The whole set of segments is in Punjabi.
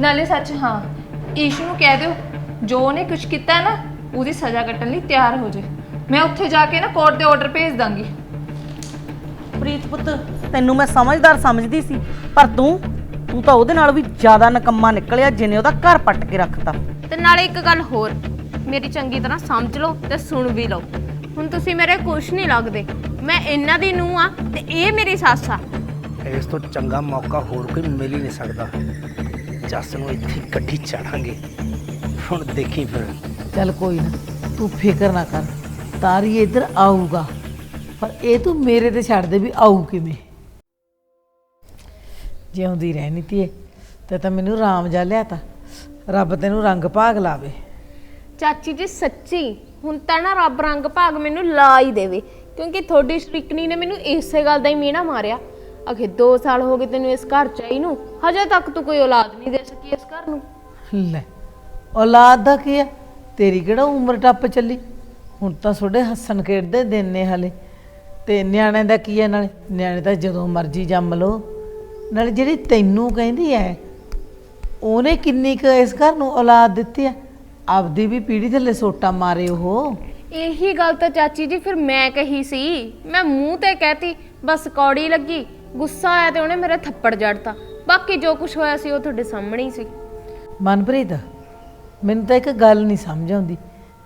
ਨਾਲੇ ਸੱਚ ਹਾਂ ਈਸ਼ੂ ਨੂੰ ਕਹਿ ਦਿਓ ਜੋ ਉਹਨੇ ਕੁਝ ਕੀਤਾ ਨਾ ਉਹਦੀ ਸਜ਼ਾ ਕੱਟਣ ਲਈ ਤਿਆਰ ਹੋ ਜੇ। ਮੈਂ ਉੱਥੇ ਜਾ ਕੇ ਨਾ ਕੋਰਟ ਦੇ ਆਰਡਰ ਭੇਜ ਦਾਂਗੀ। ਪ੍ਰੀਤ ਪੁੱਤ ਤੈਨੂੰ ਮੈਂ ਸਮਝਦਾਰ ਸਮਝਦੀ ਸੀ ਪਰ ਤੂੰ ਤੂੰ ਤਾਂ ਉਹਦੇ ਨਾਲ ਵੀ ਜ਼ਿਆਦਾ ਨਕੰਮਾ ਨਿਕਲਿਆ ਜਿਨੇ ਉਹਦਾ ਘਰ ਪੱਟ ਕੇ ਰੱਖਤਾ। ਤੇ ਨਾਲੇ ਇੱਕ ਗੱਲ ਹੋਰ ਮੇਰੀ ਚੰਗੀ ਤਰ੍ਹਾਂ ਸਮਝ ਲਓ ਤੇ ਸੁਣ ਵੀ ਲਓ। ਹੁਣ ਤੁਸੀਂ ਮੇਰੇ ਕੁਛ ਨਹੀਂ ਲੱਗਦੇ ਮੈਂ ਇਹਨਾਂ ਦੀ ਨੂੰਹ ਆ ਤੇ ਇਹ ਮੇਰੀ ਸੱਸ ਆ। ਇਸ ਤੋਂ ਚੰਗਾ ਮੌਕਾ ਹੋਰ ਕੋਈ ਮਿਲ ਹੀ ਨਹੀਂ ਸਕਦਾ। ਜੱਸ ਨੂੰ ਇੱਥੇ ਗੱਡੀ ਚਾੜਾਂਗੇ। ਹੁਣ ਦੇਖੀ ਫਿਰ। ਚੱਲ ਕੋਈ ਨਾ ਤੂੰ ਫਿਕਰ ਨਾ ਕਰ। ਤਾਰੀ ਇੱਧਰ ਆਊਗਾ। ਪਰ ਇਹ ਤੂੰ ਮੇਰੇ ਤੇ ਛੱਡ ਦੇ ਵੀ ਆਊ ਕਿਵੇਂ? ਜਿਉਂਦੀ ਰਹਿਣੀ ਧੀਏ ਤੇ ਤਾਂ ਮੈਨੂੰ ਰਾਮ ਜਾ ਲਿਆਤਾ। ਰੱਬ ਤੈਨੂੰ ਰੰਗ ਭਾਗ ਲਾਵੇ। ਚਾਚੀ ਜੀ ਸੱਚੀ ਹੁਣ ਤਾਂ ਨਾ ਰੱਬ ਰੰਗ ਭਾਗ ਮੈਨੂੰ ਲਾ ਹੀ ਦੇਵੇ। ਕਿਉਂਕਿ ਤੁਹਾਡੀ ਸ਼ਰੀਕਣੀ ਨੇ ਮੈਨੂੰ ਇਸੇ ਗੱਲ ਦਾ ਹੀ ਮੀਣਾ ਮਾਰਿਆ। ਅਖੇ 2 ਸਾਲ ਹੋ ਗਏ ਤੈਨੂੰ ਇਸ ਘਰ ਚ ਆਈ ਨੂੰ ਹਜੇ ਤੱਕ ਤੂੰ ਕੋਈ ਔਲਾਦ ਨਹੀਂ ਦੇ ਸਕੀ ਇਸ ਘਰ ਨੂੰ। ਲੈ ਔਲਾਦ ਦਾ ਕੀ ਆ? ਤੇਰੀ ਕਿਹੜਾ ਉਮਰ ਟੱਪ ਚੱਲੀ? ਹੁਣ ਤਾਂ ਤੁਹਾਡੇ ਹੱਸਣ ਖੇਡਦੇ ਦਿਨ ਨੇ ਹਲੇ। ਤੇ ਨਿਆਣੇ ਦਾ ਕੀ ਹੈ ਨਾਲੇ? ਨਿਆਣੇ ਤਾਂ ਜਦੋਂ ਮਰਜ਼ੀ ਜੰਮ ਲਓ। ਨਾਲੇ ਜਿਹੜੀ ਤੈਨੂੰ ਕਹਿੰਦੀ ਐ ਉਹਨੇ ਕਿੰਨੀ ਕੁ ਇਸ ਘਰ ਨੂੰ ਔਲਾਦ ਦਿੱਤੀ ਆ? ਆਪਦੀ ਵੀ ਪੀੜੀ ਥੱਲੇ ਸੋਟਾ ਮਾਰੇ ਉਹ। ਇਹੀ ਗੱਲ ਤਾਂ ਚਾਚੀ ਜੀ ਫਿਰ ਮੈਂ ਕਹੀ ਸੀ। ਮੈਂ ਮੂੰਹ ਤੇ ਕਹਿਤੀ ਬਸ ਕੌੜੀ ਲੱਗੀ। ਗੁੱਸਾ ਆਇਆ ਤੇ ਉਹਨੇ ਮੇਰੇ ਥੱਪੜ ਜੜਤਾ। ਬਾਕੀ ਜੋ ਕੁਝ ਹੋਇਆ ਸੀ ਉਹ ਤੁਹਾਡੇ ਸਾਹਮਣੇ ਹੀ ਸੀ। ਮਨਪ੍ਰੀਤ ਮੈਨੂੰ ਤਾਂ ਇੱਕ ਗੱਲ ਨਹੀਂ ਸਮਝ ਆਉਂਦੀ।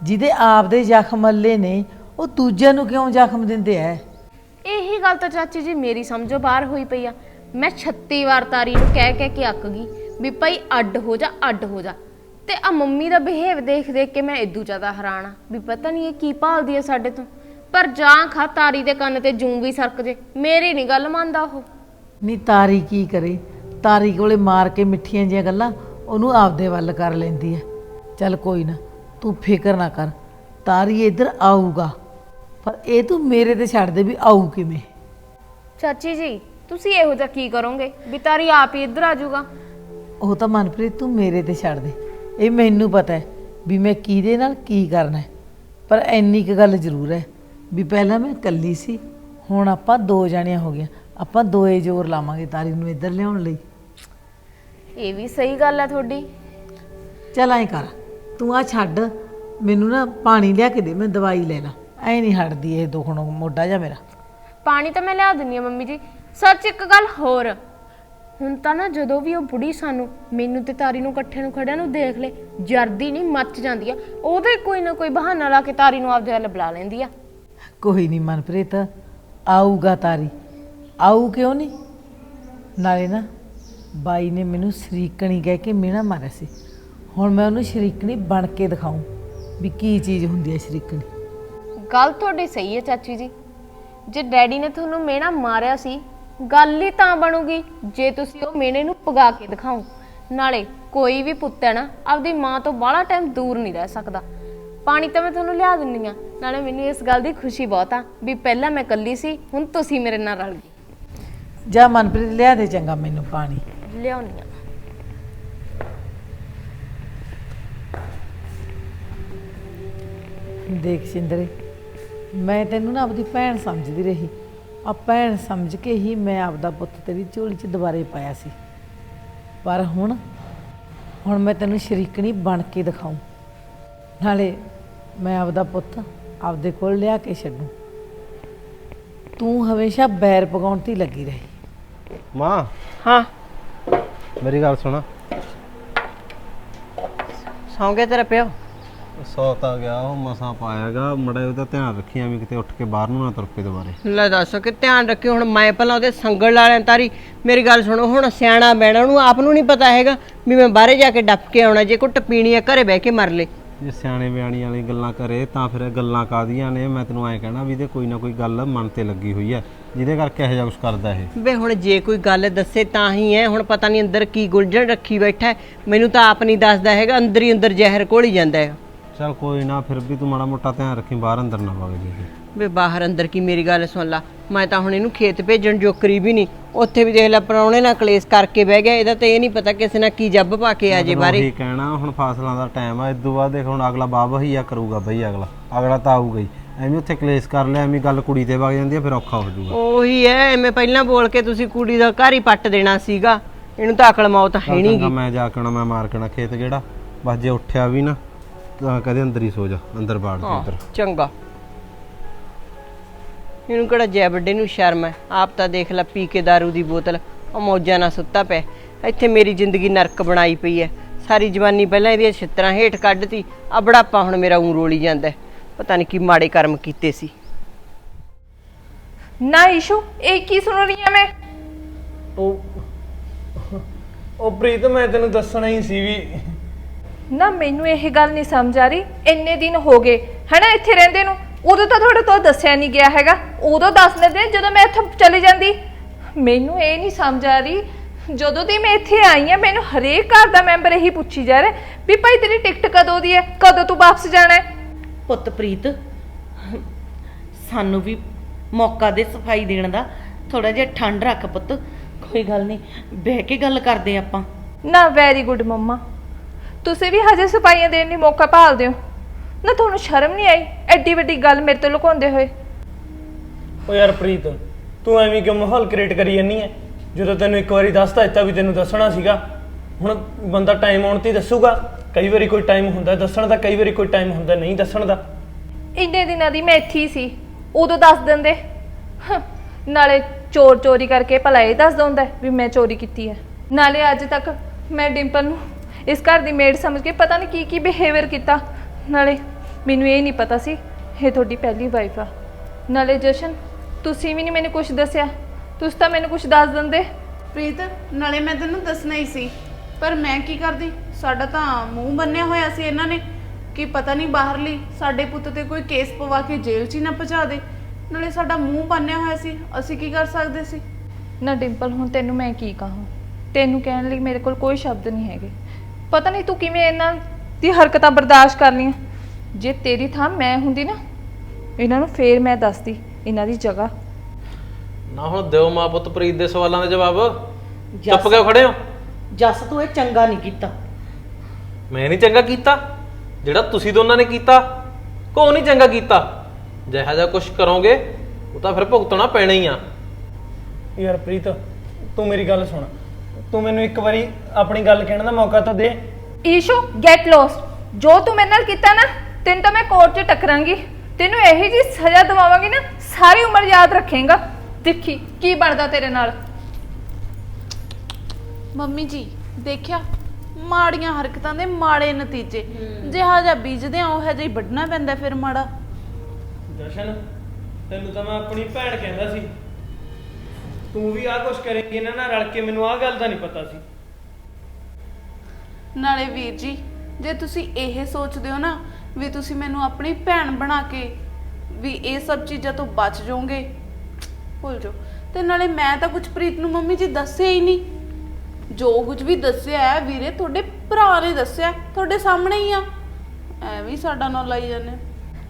ਜਿਹਦੇ ਆਪਦੇ ਜ਼ਖਮ ਮੱਲੇ ਨੇ ਉਹ ਦੂਜਿਆਂ ਨੂੰ ਕਿਉਂ ਜ਼ਖਮ ਦਿੰਦੇ ਐ? ਇਹੀ ਗੱਲ ਤਾਂ ਚਾਚੀ ਜੀ ਮੇਰੀ ਸਮਝੋ ਬਾਹਰ ਹੋਈ ਪਈ ਆ। ਮੈਂ 36 ਵਾਰ ਤਾਰੀ ਨੂੰ ਕਹਿ ਕਹਿ ਕੇ ਅੱਕ ਗਈ ਵੀ ਭਾਈ ਅੱਡ ਹੋ ਜਾ ਅੱਡ ਹੋ ਜਾ। ਤੇ ਆ ਮੰਮੀ ਦਾ ਬਿਹੇਵ ਦੇਖ ਦੇਖ ਕੇ ਮੈਂ ਇਦੂ ਜ਼ਿਆਦਾ ਹੈਰਾਨ ਆ ਵੀ ਪਤਾ ਨਹੀਂ ਇਹ ਕੀ ਭਾਲਦੀ ਹੈ ਸਾਡੇ ਤੋਂ। ਪਰ ਜਾਂ ਖਾ ਤਾਰੀ ਦੇ ਕੰਨ ਤੇ ਜੂੰ ਵੀ ਸਰਕ ਜੇ। ਮੇਰੀ ਨਹੀਂ ਗੱਲ ਮੰਨਦਾ ਉਹ। ਨਹੀਂ ਤਾਰੀ ਕੀ ਕਰੇ? ਤਾਰੀ ਕੋਲੇ ਮਾਰ ਕੇ ਮਿੱਠੀਆਂ ਜੀਆਂ ਗੱਲਾਂ ਉਹਨੂੰ ਆਪਦੇ ਵੱਲ ਕਰ ਲੈਂਦੀ ਐ। ਚੱਲ ਕੋਈ ਨਾ ਤੂੰ ਫਿਕਰ ਨਾ ਕਰ। ਤਾਰੀ ਇੱਧਰ ਆਊਗਾ। ਪਰ ਇਹ ਤੂੰ ਮੇਰੇ ਤੇ ਛੱਡ ਦੇ ਵੀ ਆਊ ਕਿਵੇਂ? ਚਾਚੀ ਜੀ ਤੁਸੀਂ ਇਹੋ ਜਿਹਾ ਕੀ ਕਰੋਗੇ? ਵੀ ਤਾਰੀ ਆਪ ਹੀ ਇੱਧਰ ਆ ਜਾਊਗਾ। ਉਹ ਤਾਂ ਮਨਪ੍ਰੀਤ ਤੂੰ ਮੇਰੇ ਤੇ ਛੱਡ ਦੇ। ਇਹ ਮੈਨੂੰ ਪਤਾ ਹੈ ਵੀ ਮੈਂ ਕਿਹਦੇ ਨਾਲ ਕੀ ਕਰਨਾ ਹੈ ਪਰ ਇੰਨੀ ਕੁ ਗੱਲ ਜ਼ਰੂਰ ਹੈ ਵੀ ਪਹਿਲਾਂ ਮੈਂ ਇਕੱਲੀ ਸੀ ਹੁਣ ਆਪਾਂ ਦੋ ਜਾਣੀਆਂ ਹੋ ਗਈਆਂ। ਆਪਾਂ ਦੋਏ ਜ਼ੋਰ ਲਾਵਾਂਗੇ ਤਾਰੀ ਨੂੰ ਇੱਧਰ ਲਿਆਉਣ ਲਈ। ਇਹ ਵੀ ਸਹੀ ਗੱਲ ਹੈ ਤੁਹਾਡੀ। ਚੱਲ ਐਂ ਕਰ ਤੂੰ ਆ ਛੱਡ ਮੈਨੂੰ ਨਾ ਪਾਣੀ ਲਿਆ ਕੇ ਦੇ ਮੈਂ ਦਵਾਈ ਲੈ ਲਾਂ ਐ ਨਹੀਂ ਹਟਦੀ ਇਹ ਦੁਖਣੋਂ ਮੋਢਾ ਜਾ ਮੇਰਾ। ਪਾਣੀ ਤਾਂ ਮੈਂ ਲਿਆ ਦਿੰਨੀ ਆ ਮੰਮੀ ਜੀ। ਸੱਚ ਇੱਕ ਗੱਲ ਹੋਰ ਹੁਣ ਤਾਂ ਨਾ ਜਦੋਂ ਵੀ ਉਹ ਬੁੜੀ ਸਾਨੂੰ ਮੈਨੂੰ ਤੇ ਤਾਰੀ ਨੂੰ ਇਕੱਠੇ ਨੂੰ ਖੜਿਆ ਨੂੰ ਦੇਖ ਲੇ ਜਰਦੀ ਨਹੀਂ ਮੱਚ ਜਾਂਦੀ ਆ। ਉਹਦੇ ਕੋਈ ਨਾ ਕੋਈ ਬਹਾਨਾ ਲਾ ਕੇ ਤਾਰੀ ਨੂੰ ਆਪਦੇ ਵੱਲ ਬੁਲਾ ਲੈਂਦੀ ਆ। ਕੋਈ ਨਹੀਂ ਮਨਪ੍ਰੀਤ, ਆਊਗਾ ਤਾਰੀ। ਆਊ ਕਿਉਂ ਨਹੀਂ ਨਾਲੇ ਨਾ, ਬਾਈ ਨੇ ਮੈਨੂੰ ਸ਼ਰੀਕਣੀ ਕਹਿ ਕੇ ਮਿਹਣਾ ਮਾਰਿਆ ਸੀ। ਹੁਣ ਮੈਂ ਉਹਨੂੰ ਸ਼ਰੀਕਣੀ ਬਣ ਕੇ ਦਿਖਾਉਂ ਵੀ ਕੀ ਚੀਜ਼ ਹੁੰਦੀ ਹੈ ਸ਼ਰੀਕਣੀ। ਗੱਲ ਤੁਹਾਡੀ ਸਹੀ ਹੈ ਚਾਚੀ ਜੀ। ਜੇ ਡੈਡੀ ਨੇ ਤੁਹਾਨੂੰ ਮੇਣਾ ਮਾਰਿਆ ਸੀ, ਗੱਲ ਹੀ ਤਾਂ ਬਣੂਗੀ। ਜੇ ਤੁਸੀਂ ਉਹ ਮੇਨੇ ਨੂੰ ਪਗਾ ਕੇ ਦਿਖਾਓ ਨਾਲੇ ਕੋਈ ਵੀ ਪੁੱਤ ਹੈ ਨਾ, ਆਪਦੀ ਮਾਂ ਤੋਂ ਬਾਹਲਾ ਟਾਈਮ ਦੂਰ ਨਹੀਂ ਰਹਿ ਸਕਦਾ। ਪਾਣੀ ਤਾਂ ਮੈਂ ਤੁਹਾਨੂੰ ਲਿਆ ਦਿੰਨੀ ਆ। ਨਾਲੇ ਮੈਨੂੰ ਇਸ ਗੱਲ ਦੀ ਖੁਸ਼ੀ ਬਹੁਤ ਆ ਵੀ ਪਹਿਲਾਂ ਮੈਂ ਇਕੱਲੀ ਸੀ ਹੁਣ ਤੁਸੀਂ ਮੇਰੇ ਨਾਲ ਰਲ ਗਏ। ਜਾ ਮਨਪ੍ਰੀਤ ਲਿਆ ਦੇ ਚੰਗਾ ਮੈਨੂੰ ਪਾਣੀ। ਲਿਆਉਣੀ ਆ। ਦੇਖ ਸਿੰਦਰੇ ਮੈਂ ਤੈਨੂੰ ਨਾ ਆਪਦੀ ਭੈਣ ਸਮਝਦੀ ਰਹੀ। ਆ ਭੈਣ ਸਮਝ ਕੇ ਹੀ ਮੈਂ ਆਪਦਾ ਪੁੱਤ ਤੇਰੀ ਝੋਲੀ 'ਚ ਦੁਬਾਰੇ ਪਾਇਆ ਸੀ। ਪਰ ਹੁਣ ਹੁਣ ਮੈਂ ਤੈਨੂੰ ਸ਼ਰੀਕਣੀ ਬਣ ਕੇ ਦਿਖਾਉਂ। ਨਾਲੇ ਮੈਂ ਆਪਦਾ ਪੁੱਤ ਆਪਦੇ ਕੋਲ ਲਿਆ ਕੇ ਛੱਡੂ। ਤੂੰ ਹਮੇਸ਼ਾ ਬੈਰ ਪਕਾਉਣ ਤੇ ਹੀ ਲੱਗੀ ਰਹੀ। ਮਾਂ। ਹਾਂ। ਮੇਰੀ ਗੱਲ ਸੁਣ। ਸੌਂ ਗਿਆ ਤੇਰਾ ਪਿਓ? ਸੌ ਤਾਂ ਗਿਆ ਉਹ ਮਸਾਂ ਪਾਇਆਗਾ ਮੜਾ ਉਹਦਾ ਧਿਆਨ ਰੱਖੀਆਂ ਵੀ ਕਿਤੇ ਉੱਠ ਕੇ ਬਾਹਰ ਨੂੰ ਨਾ ਤੁਰ ਪਏ ਦੁਬਾਰੇ। ਲੈ ਦੱਸ ਕਿ ਧਿਆਨ ਰੱਖਿਓ ਹੁਣ ਮੈਂ ਪਹਿਲਾਂ ਉਹਦੇ ਸੰਗਲ ਲਾ ਲੈਣ ਤਾਰੀ। ਮੇਰੀ ਗੱਲ ਸੁਣੋ ਹੁਣ ਸਿਆਣਾ ਬੈਣਾ ਉਹਨੂੰ ਆਪ ਨੂੰ ਨਹੀਂ ਪਤਾ ਹੈਗਾ ਵੀ ਮੈਂ ਬਾਹਰੇ ਜਾ ਕੇ ਡੱਪ ਕੇ ਆਉਣਾ ਜੇ ਕੁੱਟ ਪੀਣੀ ਹੈ ਘਰੇ ਬਹਿ ਕੇ ਮਰ ਲੈ। ਜੇ ਸਿਆਣੇ ਬਿਆਣੀ ਵਾਲੀ ਗੱਲਾਂ ਕਰੇ ਤਾਂ ਫਿਰ ਗੱਲਾਂ ਕਾਦੀਆਂ ਨੇ? ਮੈਂ ਤੈਨੂੰ ਐਂ ਕਹਿਣਾ ਵੀ ਇਹਦੇ ਕੋਈ ਨਾ ਕੋਈ ਗੱਲ ਮਨ ਤੇ ਲੱਗੀ ਹੋਈ ਹੈ ਜਿਹਦੇ ਕਰਕੇ ਇਹੋ ਜਿਹਾ ਕੁਝ ਕਰਦਾ ਇਹ। ਵੇ ਹੁਣ ਜੇ ਕੋਈ ਗੱਲ ਦੱਸੇ ਤਾਂ ਹੀ ਹੈ ਹੁਣ ਪਤਾ ਨਹੀਂ ਅੰਦਰ ਕੀ ਗੁਲਝਣ ਰੱਖੀ ਬੈਠਾ ਹੈ। ਮੈਨੂੰ ਤਾਂ ਆਪ ਨਹੀਂ ਦੱਸਦਾ ਹੈਗਾ ਅੰਦਰ ਹੀ ਅੰਦਰ ਜ਼ਹਿਰ ਘੋਲੀ ਜਾਂਦਾ ਹੈ। ਚਲ ਕੋਈ ਨਾ ਫਿਰ ਵੀ ਤੂੰ ਮਾੜਾ ਮੋਟਾ ਧਿਆਨ ਰੱਖੀ ਬਾਹਰ ਅੰਦਰ ਨਾ ਵਗ ਜੀ ਵੇ ਬਾਹਰ ਅੰਦਰ ਕੀ ਮੇਰੀ ਗੱਲ ਸੁਣ ਲਾ। ਮੈਂ ਤਾਂ ਹੁਣ ਇਹਨੂੰ ਖੇਤ ਭੇਜਣ ਜੋਕਰੀ ਵੀ ਨਹੀਂ। ਉੱਥੇ ਵੀ ਦੇਖ ਲੈ ਪਰੌਣੇ ਨਾਲ ਕਲੇਸ਼ ਕਰਕੇ ਬਹਿ ਗਿਆ। ਇਹਦਾ ਤੇ ਇਹ ਨਹੀਂ ਪਤਾ ਕਿਸੇ ਨਾਲ ਕੀ ਜੱਬ ਪਾ ਕੇ ਆ ਜੇ ਬਾਰੇ ਉਹੀ ਕਹਿਣਾ ਹੁਣ ਫਾਸਲਾਂ ਦਾ ਟਾਈਮ ਆ। ਇਦੋਂ ਬਾਅਦ ਦੇਖ ਹੁਣ ਅਗਲਾ ਬਾਬ ਹੀ ਆ ਕਰੂਗਾ ਬਈ ਅਗਲਾ। ਅਗਲਾ ਤਾਂ ਆਊਗਾ ਹੀ। ਐਵੇਂ ਉੱਥੇ ਕਲੇਸ਼ ਕਰ ਲਿਆ ਐਵੇਂ ਗੱਲ ਕੁੜੀ ਤੇ ਵਗ ਜਾਂਦੀ ਆ ਫਿਰ ਔਖਾ ਹੋ ਜਾਊਗਾ। ਉਹੀ ਹੈ ਐਵੇਂ ਪਹਿਲਾਂ ਬੋਲ ਕੇ ਤੁਸੀਂ ਕੁੜੀ ਦਾ ਘਰ ਹੀ ਪੱਟ ਦੇਣਾ ਸੀਗਾ। ਇਹਨੂੰ ਤਾਂ ਅਕਲ ਮੌਤ ਹੈ ਚੱਲ ਨਹੀਂ ਚੰਗਾ ਮੈਂ ਜਾ ਕੇ ਆਉਣਾ ਮੈਂ ਮਾਰ ਕੇ ਖੇਤ ਕਿਹੜਾ ਬਸ ਜੇ ਉੱਠਿਆ ਵੀ ਨਾ ਤਾਂ ਕਦੇ ਅੰਦਰ ਹੀ ਸੋ ਜਾ ਅੰਦਰ ਬਾੜ ਦੇ ਅੰਦਰ ਚੰਗਾ। ਇਹਨੂੰ ਕਿਹੜਾ ਜੈ ਵੱਡੇ ਨੂੰ ਸ਼ਰਮ ਹੈ? ਆਪ ਤਾਂ ਦੇਖ ਲੈ ਪੀ ਕੇ दारू ਦੀ ਬੋਤਲ। ਉਹ ਮੌਜਾਂ ਨਾਲ ਸੁੱਤਾ ਪਿਆ ਇੱਥੇ ਮੇਰੀ ਜ਼ਿੰਦਗੀ ਨਰਕ ਬਣਾਈ ਪਈ ਹੈ। ਸਾਰੀ ਜਵਾਨੀ ਪਹਿਲਾਂ ਇਹਦੀਆਂ ਛਿੱਤਰਾਂ ਹੇਠ ਕੱਢਤੀ। ਆ ਬੜਾਪਾ ਹੁਣ ਮੇਰਾ ਉਂ ਰੋਲੀ ਜਾਂਦਾ। ਪਤਾ ਨਹੀਂ ਕੀ ਮਾੜੇ ਕਰਮ ਕੀਤੇ ਸੀ। ਨਾ ਈਸ਼ੂ ਇਹ ਕੀ ਸੁਣ ਰਹੀ ਹਾਂ ਮੈਂ? ਉਹ ਉਹ ਪ੍ਰੀਤ ਮੈਂ ਤੈਨੂੰ ਦੱਸਣਾ ਹੀ ਸੀ ਵੀ ਨਾ ਮੈਨੂੰ ਇਹ ਗੱਲ ਨਹੀਂ ਸਮਝ ਆ ਰਹੀ। ਇੰਨੇ ਦਿਨ ਹੋ ਗਏ ਹਨਾ ਇੱਥੇ ਰਹਿੰਦੇ ਨੂੰ? ਉਦੋਂ ਤਾਂ ਤੁਹਾਡੇ ਤੋਂ ਦੱਸਿਆ ਨਹੀਂ ਗਿਆ ਹੈਗਾ। ਉਦੋਂ ਦੱਸ ਦਿੰਦੇ ਜਦੋਂ ਮੈਂ ਇੱਥੋਂ ਚਲੀ ਜਾਂਦੀ। ਮੈਨੂੰ ਇਹ ਨਹੀਂ ਸਮਝ ਆ ਰਹੀ ਜਦੋਂ ਦੀ ਮੈਂ ਇੱਥੇ ਆਈ ਆ ਮੈਨੂੰ ਹਰੇਕ ਘਰ ਦਾ ਮੈਂਬਰ ਇਹੀ ਪੁੱਛੀ ਜਾ ਰਿਹਾ ਵੀ ਭਾਈ ਤੇਰੀ ਟਿਕਟ ਕਦੋਂ ਦੀ ਹੈ? ਕਦੋਂ ਤੂੰ ਵਾਪਸ ਜਾਣਾ ਹੈ? ਪੁੱਤ ਪ੍ਰੀਤ ਸਾਨੂੰ ਵੀ ਮੌਕਾ ਦੇ ਸਫ਼ਾਈ ਦੇਣ ਦਾ। ਥੋੜਾ ਜਿਹਾ ਠੰਡ ਰੱਖ ਪੁੱਤ। ਕੋਈ ਗੱਲ ਨਹੀਂ ਬਹਿ ਕੇ ਗੱਲ ਕਰਦੇ ਆਪਾਂ। ਨਾ ਵੈਰੀ ਗੁੱਡ ਮੰਮਾ। ਤੁਸੀਂ ਵੀ ਹਜੇ ਸਫਾਈਆਂ ਦੇਣ ਦੀ ਮੌਕਾ ਭਾਲਦੇ ਹੋ। ਨਾ ਤੁਹਾਨੂੰ ਸ਼ਰਮ ਨਹੀਂ ਆਈ? ਐਡੀ ਵੱਡੀ ਗੱਲ ਮੇਰੇ ਤੋਂ ਲੁਕਾਉਂਦੇ ਹੋਏ। ਉਹ ਯਾਰ ਪ੍ਰੀਤ ਤੂੰ ਐਵੇਂ ਕਿ ਮਾਹੌਲ ਕ੍ਰੀਏਟ ਕਰੀ ਜਾਨੀ ਹੈ ਜਦੋਂ ਤੈਨੂੰ ਇੱਕ ਵਾਰੀ ਦੱਸਤਾ ਦਿੱਤਾ ਵੀ ਤੈਨੂੰ ਦੱਸਣਾ ਸੀਗਾ ਹੁਣ ਬੰਦਾ ਟਾਈਮ ਆਉਣ ਤੇ ਹੀ ਦੱਸੂਗਾ। ਕਈ ਵਾਰੀ ਕੋਈ ਟਾਈਮ ਹੁੰਦਾ ਦੱਸਣ ਦਾ ਕਈ ਵਾਰੀ ਕੋਈ ਟਾਈਮ ਹੁੰਦਾ ਨਹੀਂ ਦੱਸਣ ਦਾ। ਇੰਨੇ ਦਿਨਾਂ ਦੀ ਮੈਂ ਇੱਥੇ ਹੀ ਸੀ ਉਦੋਂ ਦੱਸ ਦਿੰਦੇ। ਹੰ, ਨਾਲੇ ਚੋਰ ਚੋਰੀ ਕਰਕੇ ਭਲਾ ਇਹ ਦੱਸ ਦਿੰਦਾ ਵੀ ਮੈਂ ਚੋਰੀ ਕੀਤੀ ਹੈ ਨਾਲੇ ਅੱਜ ਤੱਕ ਮੈਂ ਡਿੰਪਲ ਨੂੰ ਇਸ ਘਰ ਦੀ ਮੇਡ ਸਮਝ ਕੇ ਪਤਾ ਨਹੀਂ ਕੀ ਕੀ ਬਿਹੇਵੀਅਰ ਕੀਤਾ। ਨਾਲੇ ਮੈਨੂੰ ਇਹ ਨਹੀਂ ਪਤਾ ਸੀ ਇਹ ਤੁਹਾਡੀ ਪਹਿਲੀ ਵਾਈਫ ਆ। ਨਾਲੇ ਜਸ਼ਨ ਤੁਸੀਂ ਵੀ ਨਹੀਂ ਮੈਨੂੰ ਕੁਝ ਦੱਸਿਆ। ਤੁਸੀਂ ਤਾਂ ਮੈਨੂੰ ਕੁਝ ਦੱਸ ਦਿੰਦੇ। ਪ੍ਰੀਤ ਨਾਲੇ ਮੈਂ ਤੈਨੂੰ ਦੱਸਣਾ ਹੀ ਸੀ। ਪਰ ਮੈਂ ਕੀ ਕਰਦੀ? ਸਾਡਾ ਤਾਂ ਮੂੰਹ ਬੰਨਿਆ ਹੋਇਆ ਸੀ ਇਹਨਾਂ ਨੇ। ਕਿ ਪਤਾ ਨਹੀਂ ਬਾਹਰਲੀ ਸਾਡੇ ਪੁੱਤ ਤੇ ਕੋਈ ਕੇਸ ਪਵਾ ਕੇ ਜੇਲ੍ਹ 'ਚ ਹੀ ਨਾ ਪਹੁੰਚਾ ਦੇ। ਨਾਲੇ ਸਾਡਾ ਮੂੰਹ ਬੰਨਿਆ ਹੋਇਆ ਸੀ। ਅਸੀਂ ਕੀ ਕਰ ਸਕਦੇ ਸੀ? ਨਾ ਡਿੰਪਲ ਹੁਣ ਤੈਨੂੰ ਮੈਂ ਕੀ ਕਹਾਂ? ਤੈਨੂੰ ਕਹਿਣ ਲਈ ਮੇਰੇ ਕੋਲ ਕੋਈ ਸ਼ਬਦ ਨਹੀਂ ਹੈਗੇ। ਪਤਾ ਨਹੀਂ ਤੂੰ ਕਿਵੇਂ ਇਹਨਾਂ ਦੀ ਹਰਕਤਾਂ ਬਰਦਾਸ਼ਤ ਕਰ ਲਈਆਂ ਜੇ ਤੇਰੀ ਥਾਂ ਮੈਂ ਹੁੰਦੀ ਨਾ ਇਹਨਾਂ ਨੂੰ ਫੇਰ ਮੈਂ ਦੱਸਦੀ ਇਹਨਾਂ ਦੀ ਜਗ੍ਹਾ। ਨਾ ਹੁਣ ਦਿਓ ਮਾਂ ਪੁੱਤ ਪ੍ਰੀਤ ਦੇ ਸਵਾਲਾਂ ਦੇ ਜਵਾਬ। ਜੱਸ- ਚੁੱਪ ਕਿਉਂ ਖੜੇ ਹੋ? ਜੱਸ ਤੂੰ ਇਹ ਚੰਗਾ ਨਹੀਂ ਕੀਤਾ। ਮੈਂ ਨਹੀਂ ਚੰਗਾ ਕੀਤਾ। ਜਿਹੜਾ ਤੁਸੀਂ ਦੋਨਾਂ ਨੇ ਕੀਤਾ ਕੋ ਨਹੀਂ ਚੰਗਾ ਕੀਤਾ? ਜਿਹੋ ਜਿਹਾ ਕੁਝ ਕਰੋਗੇ ਉਹ ਤਾਂ ਫਿਰ ਭੁਗਤਣਾ ਪੈਣਾ ਹੀ ਆ। ਯਾਰ ਪ੍ਰੀਤ ਤੂੰ ਮੇਰੀ ਗੱਲ ਸੁਣ। ਤੂੰ ਮੈਨੂੰ ਇੱਕ ਵਾਰੀ ਆਪਣੀ ਗੱਲ ਕਹਿਣ ਦਾ ਮੌਕਾ ਤਾਂ ਦੇ। ਈਸ਼ੂ ਗੈਟ ਲੋਸਟ ਜੋ ਤੂੰ ਮੇਰੇ ਨਾਲ ਕੀਤਾ ਨਾ ਤੈਨੂੰ ਤਾਂ ਮੈਂ ਕੋਰਟ 'ਚ ਟਕਰਾਂਗੀ। ਤੈਨੂੰ ਇਹੀ ਜੀ ਸਜ਼ਾ ਦਵਾਵਾਂਗੀ ਨਾ ਸਾਰੀ ਉਮਰ ਯਾਦ ਰੱਖੇਂਗਾ। ਦੇਖੀ ਕੀ ਬਣਦਾ ਤੇਰੇ ਨਾਲ? ਮੰਮੀ ਜੀ ਦੇਖਿਆ? ਮਾੜੀਆਂ ਹਰਕਤਾਂ ਦੇ ਮਾੜੇ ਨਤੀਜੇ। ਜਿਹਾ ਜਿਹਾ ਬੀਜਦੇ ਆ ਉਹ ਜਿਹਾ ਹੀ ਵੱਢਣਾ ਪੈਂਦਾ ਫਿਰ ਮਾੜਾ। ਜਸ਼ਨ ਤੈਨੂੰ ਤਾਂ ਮੈਂ ਆਪਣੀ ਭੈਣ ਕਹਿੰਦਾ ਸੀ। ਤੂੰ ਵੀ ਆਹ ਕੁਛ ਕਰੇਂਗੀ ਇਹਨਾਂ ਨਾਲ ਰਲ ਕੇ ਮੈਨੂੰ ਆਹ ਗੱਲ ਦਾ ਨਹੀਂ ਪਤਾ ਸੀ। ਨਾਲੇ ਵੀਰ ਜੀ, ਜੇ ਤੁਸੀਂ ਇਹ ਸੋਚਦੇ ਹੋ ਨਾ ਵੀ ਤੁਸੀਂ ਮੈਨੂੰ ਆਪਣੀ ਭੈਣ ਬਣਾ ਕੇ ਵੀ ਇਹ ਸਭ ਚੀਜ਼ਾਂ ਤੋਂ ਬਚ ਜਾਓਗੇ, ਭੁੱਲ ਜਾਓ। ਤੇ ਨਾਲੇ ਮੈਂ ਤਾਂ ਕੁਝ ਪ੍ਰੀਤ ਨੂੰ ਮੰਮੀ ਜੀ ਦੱਸਿਆ ਹੀ ਨਹੀਂ। ਜੋ ਕੁਝ ਵੀ ਦੱਸਿਆ ਹੈ ਵੀਰੇ, ਤੁਹਾਡੇ ਭਰਾ ਨੇ ਦੱਸਿਆ, ਤੁਹਾਡੇ ਸਾਹਮਣੇ ਹੀ ਆ। ਐਵੇਂ ਹੀ ਸਾਡਾ ਨਾਲ ਲਾਈ ਜਾਂਦੇ ਆ।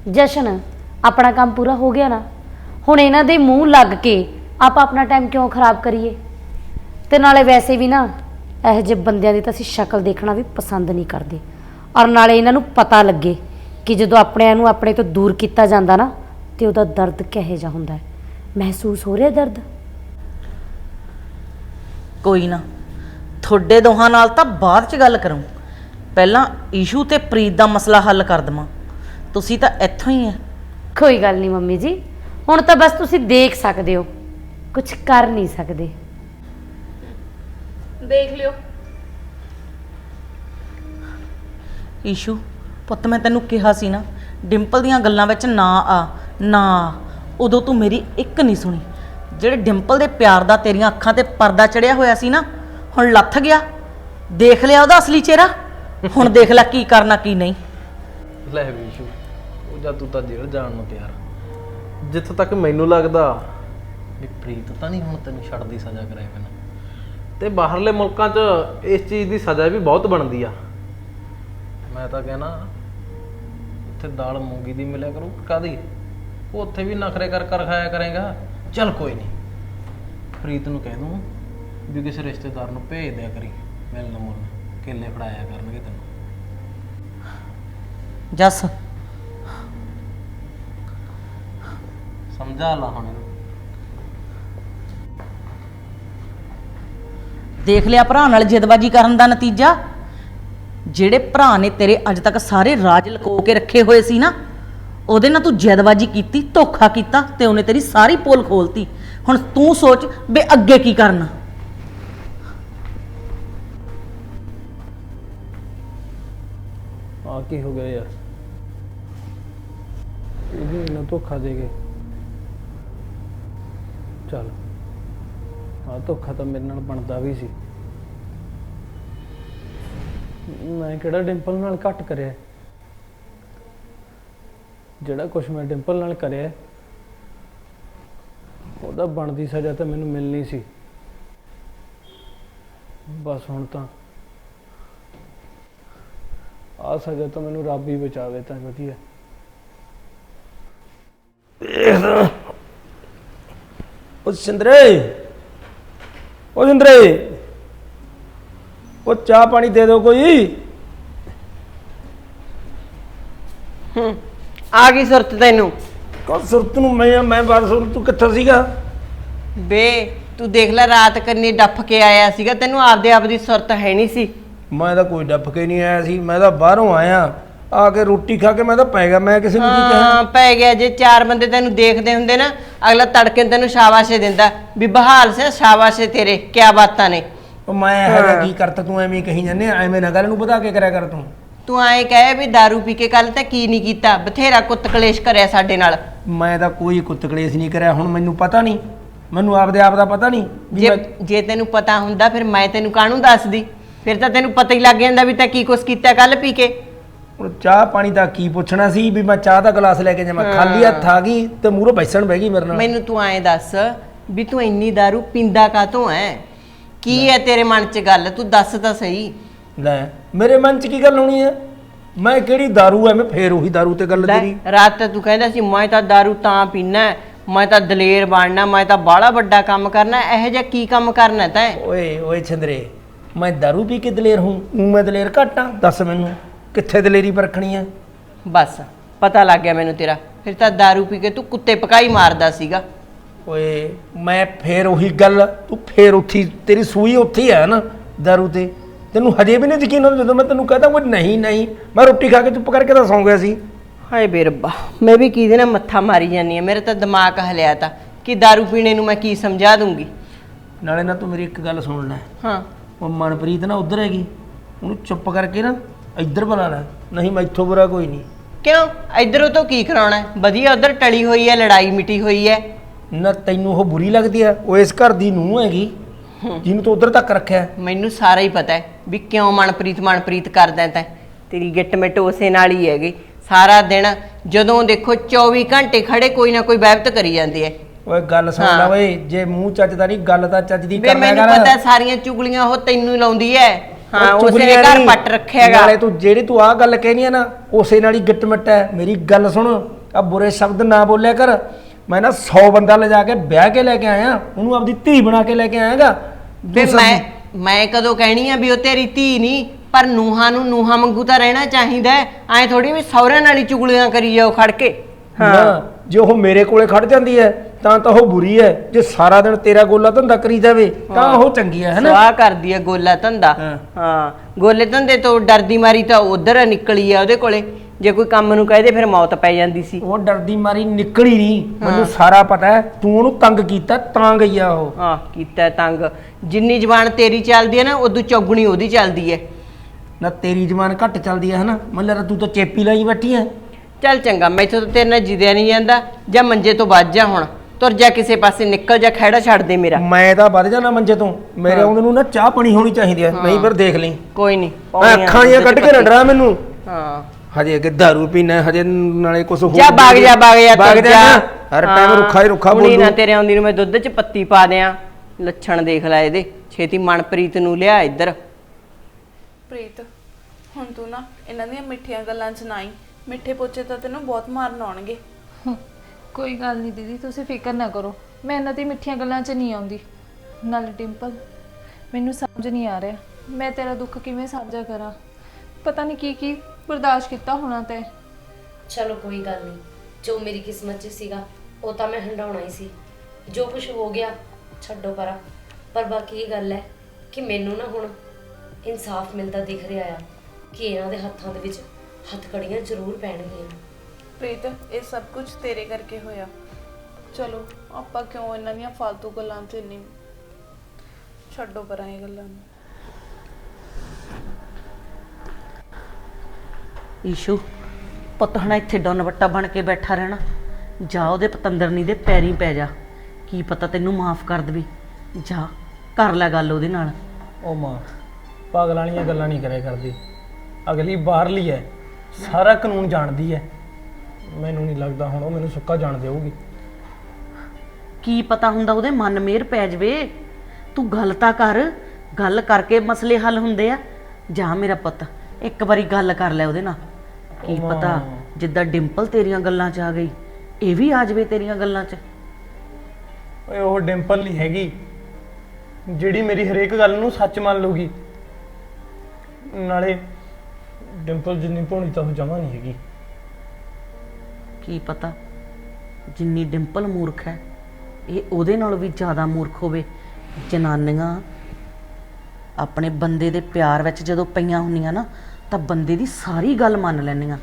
ਜਸ਼ਨ, ਆਪਣਾ ਕੰਮ ਪੂਰਾ ਹੋ ਗਿਆ ਨਾ? ਹੁਣ ਇਹਨਾਂ ਦੇ ਮੂੰਹ ਲੱਗ ਕੇ ਆਪਾਂ ਆਪਣਾ ਟਾਈਮ ਕਿਉਂ ਖਰਾਬ ਕਰੀਏ? ਤੇ ਨਾਲੇ ਵੈਸੇ ਵੀ ਨਾ ਇਹੋ ਜਿਹੇ ਬੰਦਿਆਂ ਦੀ ਤਾਂ ਅਸੀਂ ਸ਼ਕਲ ਦੇਖਣਾ ਵੀ ਪਸੰਦ ਨਹੀਂ ਕਰਦੇ। ਔਰ ਨਾਲੇ ਇਹਨਾਂ ਨੂੰ ਪਤਾ ਲੱਗੇ ਕਿ ਜਦੋਂ ਆਪਣਿਆਂ ਨੂੰ ਆਪਣੇ ਤੋਂ ਦੂਰ ਕੀਤਾ ਜਾਂਦਾ ਨਾ ਤੇ ਉਹਦਾ ਦਰਦ ਕਿਹੋ ਜਿਹਾ ਹੁੰਦਾ ਹੈ। ਮਹਿਸੂਸ ਹੋ ਰਿਹਾ ਦਰਦ? ਕੋਈ ਨਾ। ਤੁਹਾਡੇ ਦੋਹਾਂ ਨਾਲ ਤਾਂ ਬਾਅਦ ਚ ਗੱਲ ਕਰੂੰ। ਪਹਿਲਾਂ ਇਸ਼ੂ ਤੇ ਪ੍ਰੀਤ ਦਾ ਮਸਲਾ ਹੱਲ ਕਰ ਦਵਾਂ। ਤੁਸੀਂ ਤਾਂ ਇੱਥੋਂ ਹੀ ਆ। ਕੋਈ ਗੱਲ ਨਹੀਂ ਮੰਮੀ ਜੀ। ਹੁਣ ਤਾਂ ਬਸ ਤੁਸੀਂ ਦੇਖ ਸਕਦੇ ਹੋ। ਕੁਝ ਕਰ ਨਹੀਂ ਸਕਦੇ। ਦੇਖ ਲਿਓ। ਈਸ਼ੂ ਪੁੱਤ ਮੈਂ ਤੈਨੂੰ ਕਿਹਾ ਸੀ ਨਾ ਡਿੰਪਲ ਦੀਆਂ ਗੱਲਾਂ ਵਿੱਚ ਨਾ ਆ ਨਾ। ਆ। ਉਦੋਂ ਤੂੰ ਮੇਰੀ ਇੱਕ ਨਹੀਂ ਸੁਣੀ। ਜਿਹੜੇ ਡਿੰਪਲ ਦੇ ਪਿਆਰ ਦਾ ਤੇਰੀਆਂ ਅੱਖਾਂ ਤੇ ਪਰਦਾ ਚੜਿਆ ਹੋਇਆ ਸੀ ਨਾ ਹੁਣ ਲੱਥ ਗਿਆ। ਦੇਖ ਲਿਆ ਉਹਦਾ ਅਸਲੀ ਚਿਹਰਾ? ਹੁਣ ਦੇਖ ਲੈ ਕੀ ਕਰਨਾ ਕੀ ਨਹੀਂ। ਲੈ ਵੀਸ਼ੂ ਉਹ ਜਾਂ ਤੂੰ ਤਾਂ ਜੇਲ੍ਹ ਜਾਣ ਨੂੰ ਤਿਆਰ ਜਿੱਥੋਂ ਤੱਕ ਮੈਨੂੰ ਲੱਗਦਾ ਵੀ ਪ੍ਰੀਤ ਤਾਂ ਨਹੀਂ ਹੁਣ ਤੈਨੂੰ ਛੱਡਦੀ ਸਜ਼ਾ ਕਰਾਏ ਬਿਨਾਂ ਤੇ ਬਾਹਰਲੇ ਮੁਲਕਾਂ 'ਚ ਇਸ ਚੀਜ਼ ਦੀ ਸਜ਼ਾ ਵੀ ਬਹੁਤ ਬਣਦੀ ਆ। ਮੈਂ ਤਾਂ ਕਹਿਣਾ ਉੱਥੇ ਦਾਲ ਮੂੰਗੀ ਦੀ ਮਿਲਿਆ ਕਰੂ ਕਾਦੀ ਉਹ ਉੱਥੇ ਵੀ ਨਖਰੇ ਕਰ ਕਰ ਖਾਇਆ ਕਰੇਗਾ। ਚੱਲ ਕੋਈ ਨਹੀਂ। ਪ੍ਰੀਤ ਨੂੰ ਕਹਿ ਦੂੰ ਵੀ ਕਿਸੇ ਰਿਸ਼ਤੇਦਾਰ ਨੂੰ ਭੇਜ ਦਿਆ ਕਰੀ ਮਿਲਣ ਮੁਲਣ ਕੇਲੇ ਫੜਾਇਆ ਕਰਨਗੇ ਤੈਨੂੰ। ਜੱਸ। ਸਮਝਾ ਲਾ ਹੁਣ ਇਹਨੂੰ। ਦੇਖ ਲਿਆ ਭਰਾ ਨਾਲ ਜਿੱਦਬਾਜੀ ਕਰਨ ਦਾ ਨਤੀਜਾ? ਜਿਹੜੇ ਭਰਾ ਨੇ ਤੇਰੇ ਅੱਜ ਤੱਕ ਸਾਰੇ ਰਾਜ ਲਕੋ ਕੇ ਰੱਖੇ ਹੋਏ ਸੀ ਨਾ, ਉਹਦੇ ਨਾਲ ਤੂੰ ਜਿੱਦਬਾਜੀ ਕੀਤੀ, ਧੋਖਾ ਕੀਤਾ ਤੇ ਉਹਨੇ ਤੇਰੀ ਸਾਰੀ ਪੋਲ ਖੋਲਤੀ। ਹੁਣ ਤੂੰ ਸੋਚ ਵੀ ਅੱਗੇ ਕੀ ਕਰਨਾ। ਆ ਕੀ ਹੋ ਗਿਆ ਯਾਰ? ਇਹ ਵੀ ਇਹਨਾਂ ਧੋਖਾ ਦੇ ਗਏ। ਚੱਲ। ਆ ਧੋਖਾ ਤਾਂ ਮੇਰੇ ਨਾਲ ਬਣਦਾ ਵੀ ਸੀ। ਮੈਂ ਕਿਹੜਾ ਡਿੰਪਲ ਨਾਲ ਘੱਟ ਕਰਿਆ? ਜਿਹੜਾ ਕੁਝ ਮੈਂ ਡਿੰਪਲ ਨਾਲ ਕਰਿਆ, ਉਹਦਾ ਬਣਦੀ ਸਜ਼ਾ ਤਾਂ ਮੈਨੂੰ ਮਿਲਣੀ ਸੀ। ਬਸ ਹੁਣ ਤਾਂ ਆ ਸਜ਼ਾ ਤਾਂ ਮੈਨੂੰ ਰੱਬ ਹੀ ਬਚਾਵੇ ਤਾਂ ਵਧੀਆ। ਉਹ ਸਿੰਦਰੇ! ਉਹ ਸਿੰਦਰੇ ਉਹ ਚਾਹ ਪਾਣੀ ਦੇ ਦਿਓ ਕੋਈ। ਹੂੰ ਆ ਗਈ ਸੁਰਤ ਤੈਨੂੰ। ਕੋ ਸੁਰਤ ਨੂੰ ਮੈਂ ਮੈਂ ਬਾਰ ਸੁਰ ਤੂੰ ਕਿੱਥੇ ਸੀਗਾ? ਬੇ ਤੂੰ ਦੇਖ ਲੈ ਰਾਤ ਕੰਨੀ ਡੱਫ ਕੇ ਆਇਆ ਸੀਗਾ ਤੈਨੂੰ ਆਪਦੇ ਆਪ ਦੀ ਸੁਰਤ ਹੈ ਨਹੀਂ ਸੀ। ਮੈਂ ਤਾਂ ਕੋਈ ਡੱਫ ਕੇ ਨਹੀਂ ਆਇਆ ਸੀ ਮੈਂ ਤਾਂ ਬਾਹਰੋਂ ਆਇਆ। ਆ ਕੇ ਰੋਟੀ ਖਾ ਕੇ ਮੈਂ ਤਾਂ ਪੈ ਗਿਆ ਮੈਂ ਕਿਸੇ ਨੂੰ ਕੀ ਕਹਾਂ ਹਾਂ ਪੈ ਗਿਆ ਜੇ ਚਾਰ ਬੰਦੇ ਤੈਨੂੰ ਦੇਖਦੇ ਹੁੰਦੇ ਨਾ ਅਗਲਾ ਤੜਕੇ ਨੂੰ ਤੈਨੂੰ ਸ਼ਾਬਾਸ਼ੇ ਦਿੰਦਾ ਵੀ ਬਹਾਲ ਸੇ ਸ਼ਾਬਾਸ਼ੇ ਤੇਰੇ ਕਿਆ ਬਾਤਾਂ ਨੇ। ਉਹ ਮੈਂ ਹੈਗਾ ਕੀ ਕਰਤਾ ਤੂੰ ਐਵੇਂ ਹੀ ਕਹੀ ਜਾਂਦੇ ਐਵੇਂ ਨਾ ਗੱਲ ਨੂੰ ਵਧਾ ਕੇ ਕਰਿਆ ਕਰ ਤੂੰ। ਤੂੰ ਐਂ ਕਹੇ ਵੀ दारू ਪੀ ਕੇ ਕੱਲ ਤੇ ਕੀ ਨਹੀਂ ਕੀਤਾ ਬਥੇਰਾ ਕੁੱਤ ਕਲੇਸ਼ ਕਰਿਆ ਸਾਡੇ ਨਾਲ। ਮੈਂ ਤਾਂ ਕੋਈ ਕੁੱਤ ਕਲੇਸ਼ ਨਹੀਂ ਕਰਿਆ ਹੁਣ ਮੈਨੂੰ ਪਤਾ ਨਹੀਂ ਮੈਨੂੰ ਆਪਦੇ ਆਪ ਦਾ ਪਤਾ ਨਹੀਂ ਜੇ ਜੇ ਤੈਨੂੰ ਪਤਾ ਹੁੰਦਾ ਫਿਰ ਮੈਂ ਤੈਨੂੰ ਕਾਹਨੂੰ ਦੱਸਦੀ? ਫਿਰ ਤਾਂ ਤੈਨੂੰ ਪਤਾ ਹੀ ਲੱਗ ਜਾਂਦਾ ਵੀ ਤੈਂ ਕੀ ਕੁਛ ਕੀਤਾ ਕੱਲ ਪੀ ਕੇ। ਹੁਣ ਚਾਹ ਪਾਣੀ ਦਾ ਕੀ ਪੁੱਛਣਾ ਸੀ ਵੀ ਮੈਂ ਚਾਹ ਦਾ ਗਲਾਸ ਲੈ ਕੇ ਜਾਵਾਂ ਖਾਲੀ ਹੱਥ ਆ ਗਈ ਤੇ ਮੂਹਰੋਂ ਬੈਸਣ ਬਹਿ ਗਈ ਮੇਰੇ ਨਾਲ ਮੈਨੂੰ ਤੂੰ ਐਂ ਦੱਸ ਵੀ ਤੂੰ ਇੰਨੀ दारू ਪੀਂਦਾ ਕਾਤੋਂ ਐ ਕੀ ਹੈ ਤੇਰੇ ਮਨ 'ਚ ਗੱਲ ਤੂੰ ਦੱਸ ਤਾਂ ਸਹੀ ਲੈ ਮੇਰੇ ਮਨ 'ਚ ਕੀ ਗੱਲ ਹੋਣੀ ਹੈ ਮੈਂ ਕਿਹੜੀ दारू ਐ ਮੈਂ ਫੇਰ ਉਹੀ दारू ਤੇ ਗੱਲ ਲੈ, ਤੇਰੀ ਰਾਤ ਤਾਂ ਤੂੰ ਕਹਿੰਦਾ ਸੀ ਮੈਂ ਤਾਂ दारू ਤਾਂ ਪੀਣਾ ਹੈ, ਮੈਂ ਤਾਂ ਦਲੇਰ ਬਣਨਾ ਮੈਂ ਤਾਂ ਬਾਹਲਾ ਵੱਡਾ ਕੰਮ ਕਰਨਾ ਇਹੋ ਜਿਹਾ ਕੀ ਕੰਮ ਕਰਨਾ ਤੈਂ ਓਏ ਓਏ ਛੰਦਰੇ ਮੈਂ दारू ਪੀ ਕੇ ਦਲੇਰ ਹੂੰ ਊਂ ਮੈਂ ਦਲੇਰ ਘੱਟ ਆਂ ਦੱਸ ਮੈਨੂੰ ਕਿੱਥੇ ਦਲੇਰੀ ਪਰਖਣੀ ਆ ਬਸ ਪਤਾ ਲੱਗ ਗਿਆ ਮੈਨੂੰ ਤੇਰਾ ਫਿਰ ਤਾਂ दारू ਪੀ ਕੇ ਤੂੰ ਕੁੱਤੇ ਪਕਾਈ ਮਾਰਦਾ ਸੀਗਾ ਓਏ ਮੈਂ ਫੇਰ ਉਹੀ ਗੱਲ ਤੂੰ ਫੇਰ ਉੱਥੀ ਤੇਰੀ ਸੂਈ ਉੱਥੇ ਹੀ ਆ ਨਾ दारू ਤੇ ਤੈਨੂੰ ਹਜੇ ਵੀ ਨਹੀਂ ਯਕੀਨ ਹੁੰਦਾ ਜਦੋਂ ਮੈਂ ਤੈਨੂੰ ਕਹਤਾ ਕੋਈ ਨਹੀਂ ਨਹੀਂ ਮੈਂ ਰੋਟੀ ਖਾ ਕੇ ਚੁੱਪ ਕਰਕੇ ਤਾਂ ਸੌਂ ਗਿਆ ਸੀ ਹਾਏ ਬੇ ਰੱਬਾ ਮੈਂ ਵੀ ਕਿਹਦੇ ਨਾਲ ਮੱਥਾ ਮਾਰੀ ਜਾਨੀ ਆ ਮੇਰਾ ਤਾਂ ਦਿਮਾਗ ਹਲਿਆ ਤਾਂ ਕਿ दारू ਪੀਣੇ ਨੂੰ ਮੈਂ ਕੀ ਸਮਝਾ ਦੂੰਗੀ ਨਾਲੇ ਨਾ ਤੂੰ ਮੇਰੀ ਇੱਕ ਗੱਲ ਸੁਣ ਲੈ ਹਾਂ ਉਹ ਮਨਪ੍ਰੀਤ ਨਾ ਉਧਰ ਹੈਗੀ ਉਹਨੂੰ ਚੁੱਪ ਕਰਕੇ ਨਾ ਇੱਧਰ ਬੁਲਾ ਲੈ ਨਹੀਂ ਮੈਥੋਂ ਬੁਰਾ ਕੋਈ ਨਹੀਂ। ਕਿਉਂ? ਇਧਰੋਂ ਤੋਂ ਕੀ ਕਰਾਉਣਾ? ਹੈ? ਵਧੀਆ ਉਧਰ ਟਲੀ ਹੋਈ ਹੈ ਲੜਾਈ ਮਿਟੀ ਹੋਈ ਹੈ। ਨਾ ਤੈਨੂੰ ਉਹ ਬੁਰੀ ਲੱਗਦੀ ਆ। ਉਹ ਇਸ ਘਰ ਦੀ ਨੂੰਹ ਹੈਗੀ ਜਿਹਨੂੰ ਤੂੰ ਉਧਰ ਤੱਕ ਰੱਖਿਆ। ਮੈਨੂੰ ਸਾਰਾ ਹੀ ਪਤਾ ਹੈ ਵੀ ਕਿਉਂ ਮਨਪ੍ਰੀਤ ਮਨਪ੍ਰੀਤ ਕਰਦਾ ਤੈਂ। ਤੇਰੀ ਗਿੱਟ ਮਿੱਟ ਉਸੇ ਨਾਲ ਹੀ ਹੈਗੀ। ਸਾਰਾ ਦਿਨ ਜਦੋਂ ਦੇਖੋ 24 ਘੰਟੇ ਖੜੇ ਕੋਈ ਨਾ ਕੋਈ ਵਹਿਬਤ ਕਰੀ ਜਾਂਦੀ ਹੈ ਓਏ ਗੱਲ ਸੁਣ ਲੈ ਓਏ ਜੇ ਮੂੰਹ ਚੱਜਦਾ ਨਹੀਂ ਗੱਲ ਤਾਂ ਚੱਜ ਦੀ ਵੇ ਕਰ ਮੈਨੂੰ ਪਤਾ ਹੈ ਸਾਰੀਆਂ ਚੁਗਲੀਆਂ ਉਹ ਤੈਨੂੰ ਹੀ ਲਾਉਂਦੀ ਹੈ। ਹਾਂ ਉਹ ਉਸੇ ਘਰ ਨਹੀਂ। ਪੱਟ ਰੱਖਿਆਗਾ ਨਾਲੇ ਤੂੰ ਜਿਹੜੀ ਤੂੰ ਆਹ ਗੱਲ ਕਹਿਨੀ ਆ ਨਾ ਉਸੇ ਨਾਲ ਹੀ ਗਿੱਟ ਮਿੱਟ ਹੈ। ਮੇਰੀ ਗੱਲ ਸੁਣ ਆ ਬੁਰੇ ਸ਼ਬਦ ਨਾ ਬੋਲਿਆ ਕਰ। ਮੈਂ ਨਾ 100 ਬੰਦਾ ਲਿਜਾ ਕੇ ਵਿਆਹ ਕੇ ਲੈ ਕੇ ਆਇਆ ਉਹਨੂੰ ਆਪਦੀ ਧੀ ਬਣਾ ਕੇ ਲੈ ਕੇ ਆਇਆਗਾ। ਵੇ ਮੈਂ ਮੈਂ ਕਦੋਂ ਕਹਿਣੀ ਆ ਵੀ ਉਹ ਤੇਰੀ ਧੀ ਨਹੀਂ ਪਰ ਨੂਹਾਂ ਨੂੰ ਨੂਹਾਂ ਵਾਂਗੂ ਤਾਂ ਰਹਿਣਾ ਚਾਹੀਦਾ ਐ ਥੋੜੀ ਵੀ ਸਹੁਰਿਆਂ ਨਾਲ ਹੀ ਚੁਗਲੀਆਂ ਕਰੀ ਜਾਓ ਖੜ ਕੇ। ਹਾਂ। ਜੇ ਉਹ ਮੇਰੇ ਕੋਲੇ ਖੜ ਜਾਂਦੀ ਹੈ ਤਾਂ ਤਾਂ ਉਹ ਬੁਰੀ ਹੈ। ਜੇ ਸਾਰਾ ਦਿਨ ਤੇਰਾ ਗੋਲਾ ਧੰਦਾ ਕਰੀ ਜਾਵੇ ਤਾਂ ਉਹ ਚੰਗੀ ਹੈ ਹੈਨਾ ਸਵਾਹ ਕਰਦੀ ਆ ਗੋਲਾ ਧੰਦਾ। ਹਾਂ। ਹਾਂ ਗੋਲੇ ਧੰਦੇ ਤੋਂ ਡਰਦੀ ਮਾਰੀ ਤਾਂ ਉਧਰ ਨਿਕਲੀ ਆ ਉਹਦੇ ਕੋਲੇ। ਜੇ ਕੋਈ ਕੰਮ ਨੂੰ ਕਹਦੇ ਫਿਰ ਮੌਤ ਪੈ ਜਾਂਦੀ ਸੀ। ਉਹ ਡਰਦੀ ਮਾਰੀ ਨਿਕਲੀ ਨਹੀਂ। ਮੈਨੂੰ ਸਾਰਾ ਪਤਾ ਹੈ ਤੂੰ ਉਹਨੂੰ ਤੰਗ ਕੀਤਾ ਤਾਂ ਗਈ ਆ ਉਹ। ਹਾਂ ਕੀਤਾ ਤੰਗ। ਜਿੰਨੀ ਜ਼ਬਾਨ ਤੇਰੀ ਚੱਲਦੀ ਹੈ ਨਾ ਉਦੋਂ ਚੌਗਣੀ ਉਹਦੀ ਚੱਲਦੀ ਹੈ। ਨਾ ਤੇਰੀ ਜ਼ਬਾਨ ਘੱਟ ਚੱਲਦੀ ਹੈ ਹਨਾ ਮੈਨੂੰ ਲੱਗਦਾ ਤੂੰ ਤਾਂ ਚੇਪੀ ਲਾਈ ਬੈਠੀ ਹੈ। ਚੱਲ ਚੰਗਾ ਮੈਥੋਂ ਤਾਂ ਤੇਰੇ ਨਾਲ ਜਿਦਿਆ ਨਹੀਂ ਜਾਂਦਾ ਜਾਂ ਮੰਜੇ ਤੋਂ ਵੱਜ ਜਾ ਹੁਣ ਤੁਰ ਜਾ ਕਿਸੇ ਪਾਸੇ ਨਿਕਲ ਜਾ ਖਹਿੜਾ ਛੱਡ ਦੇ ਮੇਰਾ। ਮੈਂ ਤਾਂ ਵੱਧ ਜਾਣਾ ਮੰਜੇ ਤੋਂ ਮੇਰੇ ਆਉਂਦੇ ਨੂੰ ਨਾ ਚਾਹ ਪਾਣੀ ਹੋਣੀ ਚਾਹੀਦੀ ਹੈ ਨਹੀਂ ਫਿਰ ਦੇਖ ਲਈ। ਕੋਈ ਨਹੀਂ ਮੈਂ ਅੱਖਾਂ ਜੀਆਂ ਕੱਢ ਕੇ ਨਾ ਡਰਾ ਮੈਨੂੰ। ਹਾਂ। ਹਜੇ ਅੱਗੇ ਦਾਰੂ ਪੀਣਾ ਹਜੇ ਨਾਲੇ ਕੁਝ ਹੋਰ ਜਾ ਬਾਗ ਜਾ ਬਾਗ ਜਾ ਬਾਗ ਜਾ। ਹਰ ਟਾਈਮ ਰੁੱਖਾ ਹੀ ਰੁੱਖਾ ਹੁਣੀ ਨਾ ਬੋਲੂ ਤੇਰੇ ਆਉਂਦੀ ਨੂੰ ਮੈਂ ਦੁੱਧ 'ਚ ਪੱਤੀ ਪਾ ਦਿਆਂ। ਲੱਛਣ ਦੇਖ ਲੈ ਇਹਦੇ। ਛੇਤੀ ਮਨਪ੍ਰੀਤ ਨੂੰ ਲਿਆ ਇੱਧਰ। ਪ੍ਰੀਤ ਹੁਣ ਤੂੰ ਨਾ ਇਹਨਾਂ ਦੀਆਂ ਮਿੱਠੀਆਂ ਗੱਲਾਂ ਚ ਨਾ ਆਈ। ਮਿੱਠੇ ਪੋਚੇ ਤਾਂ ਤੈਨੂੰ ਬਹੁਤ ਮਾਰਨ ਆਉਣਗੇ। ਕੋਈ ਗੱਲ ਨਹੀਂ ਦੀਦੀ ਤੁਸੀਂ ਫਿਕਰ ਨਾ ਕਰੋ। ਮੈਂ ਇਹਨਾਂ ਦੀ ਮਿੱਠੀਆਂ ਗੱਲਾਂ 'ਚ ਨਹੀਂ ਆਉਂਦੀ। ਨਾਲ ਡਿੰਪਲ ਮੈਨੂੰ ਸਮਝ ਨਹੀਂ ਆ ਰਿਹਾ। ਮੈਂ ਤੇਰਾ ਦੁੱਖ ਕਿਵੇਂ ਸਾਂਝਾ ਕਰਾਂ? ਪਤਾ ਨਹੀਂ ਕੀ ਕੀ ਬਰਦਾਸ਼ਤ ਕੀਤਾ ਹੋਣਾ ਤੇ। ਚਲੋ ਕੋਈ ਗੱਲ ਨਹੀਂ। ਜੋ ਮੇਰੀ ਕਿਸਮਤ 'ਚ ਸੀਗਾ ਉਹ ਤਾਂ ਮੈਂ ਹੰਡਾਉਣਾ ਹੀ ਸੀ। ਜੋ ਕੁਝ ਹੋ ਗਿਆ ਛੱਡੋ ਪਰਾਂ। ਪਰ ਬਾਕੀ ਇਹ ਗੱਲ ਹੈ ਕਿ ਮੈਨੂੰ ਨਾ ਹੁਣ ਇਨਸਾਫ ਮਿਲਦਾ ਦਿਖ ਰਿਹਾ ਆ ਕਿ ਇਹਨਾਂ ਦੇ ਹੱਥਾਂ ਦੇ ਵਿੱਚ ਹੱਥਕੜੀਆਂ ਜ਼ਰੂਰ ਪੈਣਗੀਆਂ। ਪ੍ਰੀਤ ਇਹ ਸਭ ਕੁਝ ਤੇਰੇ ਕਰਕੇ ਹੋਇਆ। ਚਲੋ ਆਪਾਂ ਕਿਉਂ ਇਹਨਾਂ ਦੀਆਂ ਫालतू ਗੱਲਾਂ 'ਚ ਇੰਨੀ ਛੱਡੋ ਪਰਾਂ ਇਹ ਗੱਲਾਂ ਨੂੰ। ਈਸ਼ੂ ਪੁੱਤ ਹੁਣ ਇੱਥੇ ਡੋਨ ਵੱਟਾ ਬਣ ਕੇ ਬੈਠਾ ਰਹਿਣਾ। ਜਾ ਉਹਦੇ ਪਤੰਦਰਨੀ ਦੇ ਪੈਰੀਂ ਪੈ ਜਾ। ਕੀ ਪਤਾ ਤੈਨੂੰ ਮਾਫ ਕਰ ਦੇਵੇ। ਜਾ ਕਰ ਲੈ ਗੱਲ ਉਹਦੇ ਨਾਲ। ਉਹ ਮਾਂ ਪਾਗਲਾਂ ਵਾਲੀਆਂ ਗੱਲਾਂ ਨਹੀਂ ਕਰਿਆ ਕਰਦੀ। ਅਗਲੀ ਬਾਹਰਲੀ ਹੈ ਸਾਰਾ ਕਾਨੂੰਨ ਜਾਣਦੀ ਹੈ। ਮੈਨੂੰ ਨਹੀਂ ਲੱਗਦਾ ਹੁਣ ਉਹ ਮੈਨੂੰ ਸੁੱਕਾ ਜਾਣ ਦੇਊਗੀ। ਕੀ ਪਤਾ ਹੁੰਦਾ ਉਹਦੇ ਮਨ ਮੇਰ ਪੈ ਜਵੇ? ਤੂੰ ਗੱਲ ਤਾਂ ਕਰ ਗੱਲ ਕਰਕੇ ਮਸਲੇ ਹੱਲ ਹੁੰਦੇ ਆ। ਜਾ ਮੇਰਾ ਪੁੱਤ ਇੱਕ ਵਾਰੀ ਗੱਲ ਕਰ ਲੈ ਉਹਦੇ ਨਾਲ। ਕੀ ਪਤਾ ਜਿੱਦਾਂ ਡਿੰਪਲ ਤੇਰੀਆਂ ਗੱਲਾਂ 'ਚ ਆ ਗਈ ਇਹ ਵੀ ਆ ਜਵੇ ਤੇਰੀਆਂ ਗੱਲਾਂ 'ਚ। ਓਏ ਉਹ ਡਿੰਪਲ ਨਹੀਂ ਹੈਗੀ ਜਿਹੜੀ ਮੇਰੀ ਹਰੇਕ ਗੱਲ ਨੂੰ ਸੱਚ ਮੰਨ ਲੂਗੀ ਨਾਲੇ ਡਿੰਪਲ ਜਿੰਨੀ ਭੋਣੀ ਤਾਂ ਉਹ ਜਮਾ ਨਹੀਂ ਹੈਗੀ। ਕੀ ਪਤਾ? ਜਿੰਨੀ ਡਿੰਪਲ ਮੂਰਖ ਹੈ, ਇਹ ਉਹਦੇ ਨਾਲ ਵੀ ਜ਼ਿਆਦਾ ਮੂਰਖ ਹੋਵੇ। ਜਨਾਨੀਆਂ ਆਪਣੇ ਬੰਦੇ ਦੇ ਪਿਆਰ ਵਿੱਚ ਜਦੋਂ ਪਈਆਂ ਹੁੰਦੀਆਂ ਨਾ, ਤਾਂ ਬੰਦੇ ਦੀ ਸਾਰੀ ਗੱਲ ਮੰਨ ਲੈਂਦੀਆਂ।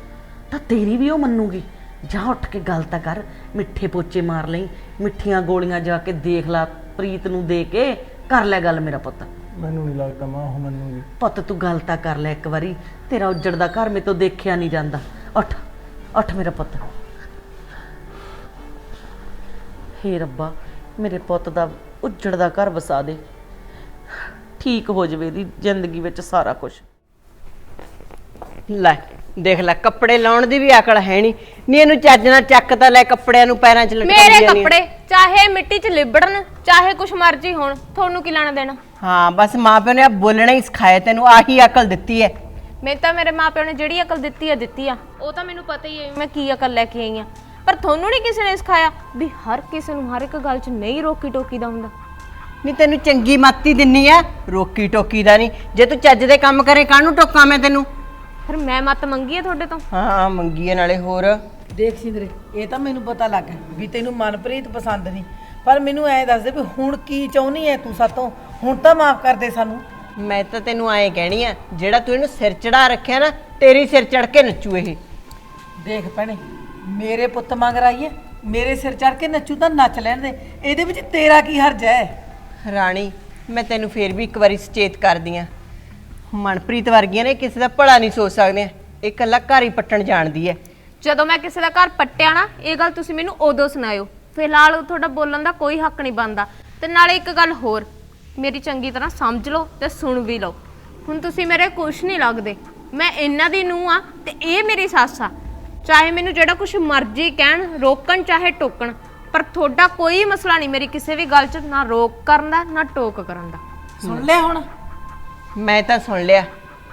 ਤਾਂ ਤੇਰੀ ਵੀ ਉਹ ਮੰਨੂਗੀ। ਜਾ ਉੱਠ ਕੇ ਗੱਲ ਤਾਂ ਕਰ, ਮਿੱਠੇ ਪੋਚੇ ਮਾਰ ਲਈ, ਮਿੱਠੀਆਂ ਗੋਲੀਆਂ ਜਾ ਕੇ ਦੇਖ ਲਾ, ਪ੍ਰੀਤ ਨੂੰ ਦੇ ਕੇ, ਕਰ ਲੈ ਗੱਲ ਮੇਰਾ ਪੁੱਤ। ਮੈਨੂੰ ਨਹੀਂ ਲੱਗਦਾ ਮਾਂ ਉਹ ਮੰਨੂਗੀ ਪੁੱਤ ਤੂੰ ਗੱਲ ਤਾਂ ਕਰ ਲੈ ਇੱਕ ਵਾਰੀ। ਤੇਰਾ ਉੱਜੜਦਾ ਘਰ ਮੇ ਤੋਂ ਦੇਖਿਆ ਨਹੀਂ ਜਾਂਦਾ। ਉੱਠ ਉੱਠ ਮੇਰਾ ਪੁੱਤ। ਹੇ ਰੱਬਾ ਮੇਰੇ ਪੁੱਤ ਦਾ ਉੱਜੜਦਾ ਘਰ ਵਸਾ ਦੇ। ਠੀਕ ਹੋ ਜਵੇ ਦੀ ਜ਼ਿੰਦਗੀ ਵਿੱਚ ਸਾਰਾ ਕੁਝ ਲੈ ਦੇਖ ਲੈ ਕੱਪੜੇ ਲਾਉਣ ਦੀ ਵੀ ਅਕਲ ਹੈ ਨਹੀਂ ਨਹੀਂ ਇਹਨੂੰ ਚੱਜ ਨਾਲ ਚੱਕ ਤਾਂ ਲੈ ਕੱਪੜਿਆਂ ਨੂੰ ਪੈਰਾਂ 'ਚ ਲਟਕਾਉਂਦੀਆਂ ਮੇਰੇ ਨੀ। ਕੱਪੜੇ ਚਾਹੇ ਮਿੱਟੀ 'ਚ ਲਿਬੜਨ ਚਾਹੇ ਕੁਛ ਮਰਜ਼ੀ ਹੋਣ। ਤੁਹਾਨੂੰ ਕੀ ਲੈਣਾ ਦੇਣਾ? ਹਾਂ ਬਸ ਮਾਪਿਓ ਨੇ ਬੋਲਣਾ ਹੀ ਸਿਖਾਇਆ ਤੈਨੂੰ ਆਹੀ ਅਕਲ ਦਿੱਤੀ ਹੈ ਮੈਨੂੰ ਤਾਂ ਮੇਰੇ ਮਾਪਿਆਂ ਨੇ ਜਿਹੜੀ ਅਕਲ ਦਿੱਤੀ ਆ ਦਿੱਤੀ ਆ। ਉਹ ਤਾਂ ਮੈਨੂੰ ਪਤਾ ਹੀ ਹੈ ਵੀ ਮੈਂ ਕੀ ਅਕਲ ਲੈ ਕੇ ਆਈ ਆ। ਪਰ ਤੁਹਾਨੂੰ ਨਹੀਂ ਕਿਸੇ ਨੇ ਸਿਖਾਇਆ ਵੀ ਹਰ ਕਿਸੇ ਨੂੰ ਹਰ ਇੱਕ ਗੱਲ 'ਚ ਨਹੀਂ ਰੋਕੀ ਟੋਕੀ ਦਾ ਹੁੰਦਾ। ਨਹੀਂ ਤੈਨੂੰ ਚੰਗੀ ਮਾਤੀ ਦਿੰਨੀ ਆ ਰੋਕੀ ਟੋਕੀ ਦਾ ਨਹੀਂ ਜੇ ਤੂੰ ਚੱਜ ਦੇ ਕੰਮ ਕਰੇ ਕਾਹਨੂੰ ਟੋਕਾਂ ਮੈਂ ਤੈਨੂੰ? ਫਿਰ ਮੈਂ ਮੱਤ ਮੰਗੀ ਆ ਤੁਹਾਡੇ ਤੋਂ? ਹਾਂ ਮੰਗੀਏ ਨਾਲੇ ਹੋਰ। ਦੇਖ ਸਿੰਦਰੇ ਇਹ ਤਾਂ ਮੈਨੂੰ ਪਤਾ ਲੱਗ ਗਿਆ ਵੀ ਤੈਨੂੰ ਮਨਪ੍ਰੀਤ ਪਸੰਦ ਨਹੀਂ ਪਰ ਮੈਨੂੰ ਐ ਦੱਸ ਦੇ ਵੀ ਹੁਣ ਕੀ ਚਾਹੁੰਦੀ ਐ ਤੂੰ ਸਾਤੋਂ? ਹੁਣ ਤਾਂ ਮਾਫ ਕਰ ਦੇ ਸਾਨੂੰ। ਮੈਂ ਤਾਂ ਤੈਨੂੰ ਐਂ ਕਹਿਣੀ ਆ ਜਿਹੜਾ ਤੂੰ ਇਹਨੂੰ ਸਿਰ ਚੜਾ ਰੱਖਿਆ ਨਾ ਤੇਰੀ ਸਿਰ ਚੜ ਕੇ ਨੱਚੂ ਇਹ। ਦੇਖ ਭੈਣੇ ਮੇਰੇ ਪੁੱਤ ਮੰਗ ਐ ਮੇਰੇ ਸਿਰ ਚੜ ਕੇ ਨੱਚੂ ਤਾਂ ਨੱਚ ਲੈਣ ਦੇ। ਇਹਦੇ ਵਿੱਚ ਤੇਰਾ ਕੀ ਹਰਜ ਹੈ ਰਾਣੀ ਮੈਂ ਤੈਨੂੰ ਫੇਰ ਵੀ ਇੱਕ ਵਾਰੀ ਸੁਚੇਤ ਕਰਦੀ ਆ। ਮਨਪ੍ਰੀਤ ਵਰਗੀਆਂ ਨੇ ਕਿਸੇ ਦਾ ਭਲਾ ਨਹੀਂ ਸੋਚ ਸਕਦੀਆਂ ਇਹ ਇਕੱਲਾ ਘਰ ਹੀ ਪੱਟਣ ਜਾਣਦੀ ਐ। ਜਦੋਂ ਮੈਂ ਕਿਸੇ ਦਾ ਘਰ ਪੱਟਿਆ ਨਾ ਇਹ ਗੱਲ ਤੁਸੀਂ ਮੈਨੂੰ ਉਦੋਂ ਸੁਣਾਇਓ। ਫਿਲਹਾਲ ਤੁਹਾਡਾ ਬੋਲਣ ਦਾ ਕੋਈ ਹੱਕ ਨਹੀਂ ਬਣਦਾ। ਤੇ ਨਾਲੇ ਇੱਕ ਗੱਲ ਹੋਰ ਮੇਰੀ ਚੰਗੀ ਤਰ੍ਹਾਂ ਸਮਝ ਲਓ ਤੇ ਸੁਣ ਵੀ ਲਓ। ਹੁਣ ਤੁਸੀਂ ਮੇਰੇ ਕੁਛ ਨਹੀਂ ਲੱਗਦੇ। ਮੈਂ ਇਹਨਾਂ ਦੀ ਨੂੰਹ ਆ ਤੇ ਇਹ ਮੇਰੀ ਸੱਸ ਆ। ਚਾਹੇ ਮੈਨੂੰ ਜਿਹੜਾ ਕੁਝ ਮਰਜ਼ੀ ਕਹਿਣ ਰੋਕਣ ਚਾਹੇ ਟੋਕਣ ਪਰ ਤੁਹਾਡਾ ਕੋਈ ਮਸਲਾ ਨਹੀਂ ਮੇਰੀ ਕਿਸੇ ਵੀ ਗੱਲ 'ਚ ਨਾ ਰੋਕ ਕਰਨ ਦਾ ਨਾ ਟੋਕ ਕਰਨ ਦਾ। ਸੁਣ ਲਿਆ ਹੁਣ? ਮੈਂ ਤਾਂ ਸੁਣ ਲਿਆ।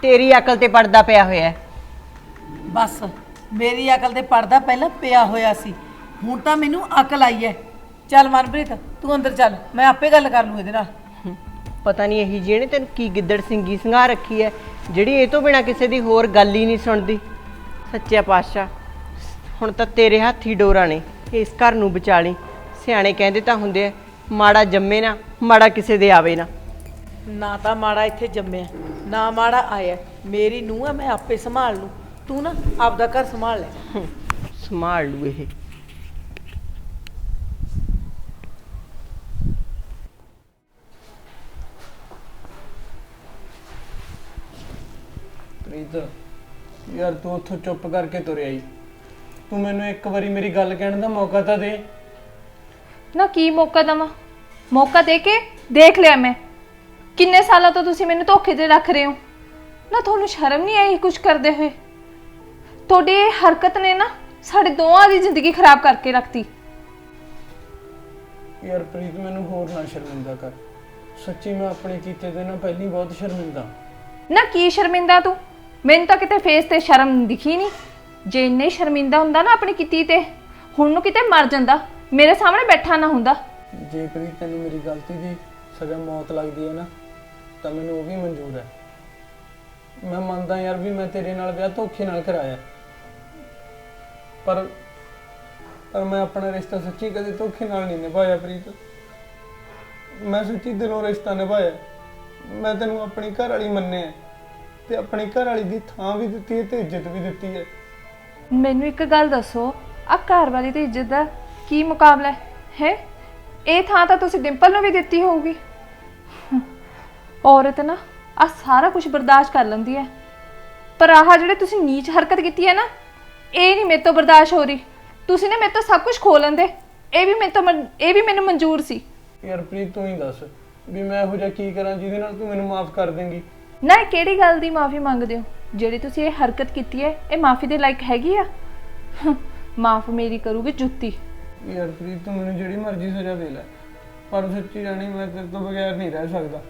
ਤੇਰੀ ਅਕਲ ਤੇ ਪੜਦਾ ਪਿਆ ਹੋਇਆ ਹੈ। ਬਸ ਮੇਰੀ ਅਕਲ ਤੇ ਪੜਦਾ ਪਹਿਲਾਂ ਪਿਆ ਹੋਇਆ ਸੀ। ਹੁਣ ਤਾਂ ਮੈਨੂੰ ਅਕਲ ਆਈ ਐ ਚੱਲ ਮਨਪ੍ਰੀਤ ਤੂੰ ਅੰਦਰ ਚੱਲ। ਮੈਂ ਆਪੇ ਗੱਲ ਕਰ ਲੂ ਇਹਦੇ ਨਾਲ। ਪਤਾ ਨਹੀਂ ਇਹੀ ਜਿਹਨੇ ਤੈਨੂੰ ਕੀ ਗਿੱਦੜ ਸਿੰਗੀ ਸੰਘਾ ਰੱਖੀ ਹੈ ਜਿਹੜੀ ਇਹ ਤੋਂ ਬਿਨਾ ਕਿਸੇ ਦੀ ਹੋਰ ਗੱਲ ਹੀ ਨਹੀਂ ਸੁਣਦੀ। ਸੱਚਿਆ ਪਾਤਸ਼ਾਹ ਹੁਣ ਤਾਂ ਤੇਰੇ ਹੱਥ ਹੀ ਡੋਰਾ ਨੇ ਇਸ ਘਰ ਨੂੰ ਬਚਾਲੀ ਸਿਆਣੇ ਕਹਿੰਦੇ ਤਾਂ ਹੁੰਦੇ ਆ ਮਾੜਾ ਜੰਮੇ ਨਾ ਮਾੜਾ ਕਿਸੇ ਦੇ ਆਵੇ ਨਾ। ਨਾ ਤਾਂ ਮਾੜਾ ਇੱਥੇ ਜੰਮਿਆ ਨਾ ਮਾੜਾ ਆਇਆ। ਮੇਰੀ ਨੂੰਹ ਆ ਮੈਂ ਆਪੇ ਸੰਭਾਲ ਲੂ। ਤੂੰ ਨਾ ਆਪਦਾ ਘਰ ਸੰਭਾਲ ਲੈ। ਸੰਭਾਲ ਲੂ ਇਹ। ਪ੍ਰੀਤ ਯਾਰ ਤੂੰ ਉੱਥੋਂ ਚੁੱਪ ਕਰਕੇ ਤੁਰਿਆ ਈ। ਤੂੰ ਮੈਨੂੰ ਇੱਕ ਵਾਰੀ ਮੇਰੀ ਗੱਲ ਕਹਿਣ ਦਾ ਮੌਕਾ ਤਾਂ ਦੇ। ਨਾ ਕੀ ਮੌਕਾ ਦਵਾਂ? ਮੌਕਾ ਦੇ ਕੇ ਦੇਖ ਲਿਆ ਮੈਂ। ਕਿੰਨੇ ਸਾਲਾਂ ਤੋਂ ਤੁਸੀਂ ਮੈਨੂੰ ਧੋਖੇ ਤੇ ਰੱਖ ਰਹੇ ਹੋ? ਨਾ ਤੁਹਾਨੂੰ ਸ਼ਰਮ ਨਹੀਂ ਆਈ ਕੁਝ ਕਰਦੇ ਹੋਏ? ਤੁਹਾਡੀ ਇਹ ਹਰਕਤ ਨੇ ਨਾ ਸਾਡੇ ਦੋਵਾਂ ਦੀ ਜ਼ਿੰਦਗੀ ਖਰਾਬ ਕਰਕੇ ਰੱਖਤੀ। ਯਾਰ ਪ੍ਰੀਤ ਮੈਨੂੰ ਹੋਰ ਨਾ ਸ਼ਰਮਿੰਦਾ ਕਰ। ਸੱਚੀ ਮੈਂ ਆਪਣੇ ਕੀਤੇ ਤੇ ਨਾ ਪਹਿਲੀ ਬਹੁਤ ਸ਼ਰਮਿੰਦਾ। ਨਾ ਕੀ ਸ਼ਰਮਿੰਦਾ ਤੂੰ? ਮੈਨੂੰ ਤਾਂ ਕਿਤੇ ਫੇਸ ਤੇ ਸ਼ਰਮ ਦਿਖੀ ਨਹੀਂ। ਜੇ ਇੰਨੇ ਸ਼ਰਮਿੰਦਾ ਹੁੰਦਾ ਨਾ ਆਪਣੀ ਕੀਤੀ ਤੇ, ਹੁਣ ਨੂੰ ਕਿਤੇ ਮਰ ਜਾਂਦਾ, ਮੇਰੇ ਸਾਹਮਣੇ ਬੈਠਾ ਨਾ ਹੁੰਦਾ। ਜੇ ਪ੍ਰੀਤ ਤੈਨੂੰ ਮੇਰੀ ਗਲਤੀ ਦੀ ਸਜ਼ਾ ਮੌਤ ਲੱਗਦੀ ਹੈ ਨਾ, ਤਾਂ ਮੈਨੂੰ ਉਹ ਵੀ ਮਨਜ਼ੂਰ ਹੈ। ਮੈਂ ਮੰਨਦਾ ਯਾਰ ਵੀ ਮੈਂ ਤੇਰੇ ਨਾਲ ਵਿਆਹ ਧੋਖੇ ਨਾਲ ਕਰਾਇਆ। ਪਰ ਪਰ ਮੈਂ ਆਪਣਾ ਰਿਸ਼ਤਾ ਸੱਚੀ ਕਦੇ ਧੋਖੇ ਨਾਲ ਨਹੀਂ ਨਿਭਾਇਆ ਪ੍ਰੀਤ। ਮੈਂ ਸੱਚੀ ਦਿਲੋਂ ਰਿਸ਼ਤਾ ਨਿਭਾਇਆ। ਮੈਂ ਤੈਨੂੰ ਆਪਣੀ ਘਰ ਵਾਲੀ ਮੰਨਿਆ। ਤੇ ਆਪਣੀ ਘਰ ਵਾਲੀ ਦੀ ਥਾਂ ਵੀ ਦਿੱਤੀ ਹੈ ਤੇ ਇੱਜ਼ਤ ਵੀ ਦਿੱਤੀ ਹੈ। ਮੈਨੂੰ ਇੱਕ ਗੱਲ ਦੱਸੋ ਆ ਘਰ ਵਾਲੀ ਦੀ ਇੱਜ਼ਤ ਦਾ ਕੀ ਮੁਕਾਬਲਾ ਹੈ? ਹੈ? ਇਹ ਥਾਂ ਤਾਂ ਤੁਸੀਂ ਡਿੰਪਲ ਨੂੰ ਵੀ ਦਿੱਤੀ ਹੋਊਗੀ। ਔਰਤ ਨਾ ਆ ਸਾਰਾ ਕੁਝ ਬਰਦਾਸ਼ਤ ਕਰ ਲੈਂਦੀ ਹੈ। ਪਰ ਆਹ ਜਿਹੜੇ ਤੁਸੀਂ ਨੀਚ ਹਰਕਤ ਕੀਤੀ ਹੈ ਨਾ ਇਹ ਨਹੀਂ ਮੇਰੇ ਤੋਂ ਬਰਦਾਸ਼ਤ ਹੋ ਰਹੀ। ਤੁਸੀਂ ਨੇ ਮੇਰੇ ਤੋਂ ਸਭ ਕੁਝ ਖੋ ਲੈਂਦੇ। ਇਹ ਵੀ ਮੇਰੇ ਤੋਂ ਮਨ- ਇਹ ਵੀ ਮੈਨੂੰ ਮਨਜ਼ੂਰ ਸੀ। ਯਾਰ ਪ੍ਰੀਤ ਤੂੰ ਹੀ ਦੱਸ ਵੀ ਮੈਂ ਇਹੋ ਜਿਹਾ ਕੀ ਕਰਾਂ ਜਿਹਦੇ ਨਾਲ ਤੂੰ ਮੈਨੂੰ ਮਾਫ ਕਰ ਦੇਂਗੀ। ਨਾ ਇਹ ਕਿਹੜੀ ਗੱਲ ਦੀ ਮਾਫੀ ਮੰਗਦੇ ਹੋ? ਜਿਹੜੀ ਤੁਸੀਂ ਇਹ ਹਰਕਤ ਕੀਤੀ ਹੈ ਇਹ ਮਾਫੀ ਦੇ ਲਾਇਕ ਹੈਗੀ ਆ? ਮਾਫ ਮੇਰੀ ਕਰੂਗੀ ਜੁੱਤੀ। ਯਾਰ ਪ੍ਰੀਤ ਤੂੰ ਮੈਨੂੰ ਜਿਹੜੀ ਮਰਜ਼ੀ ਸਜ਼ਾ ਦੇ ਲੈ। ਪਰ ਸੱਚੀ ਜਾਣੀ ਮੈਂ ਤੇਰੇ ਤੋਂ ਬਗੈਰ ਨਹੀਂ ਰਹਿ ਸਕਦਾ।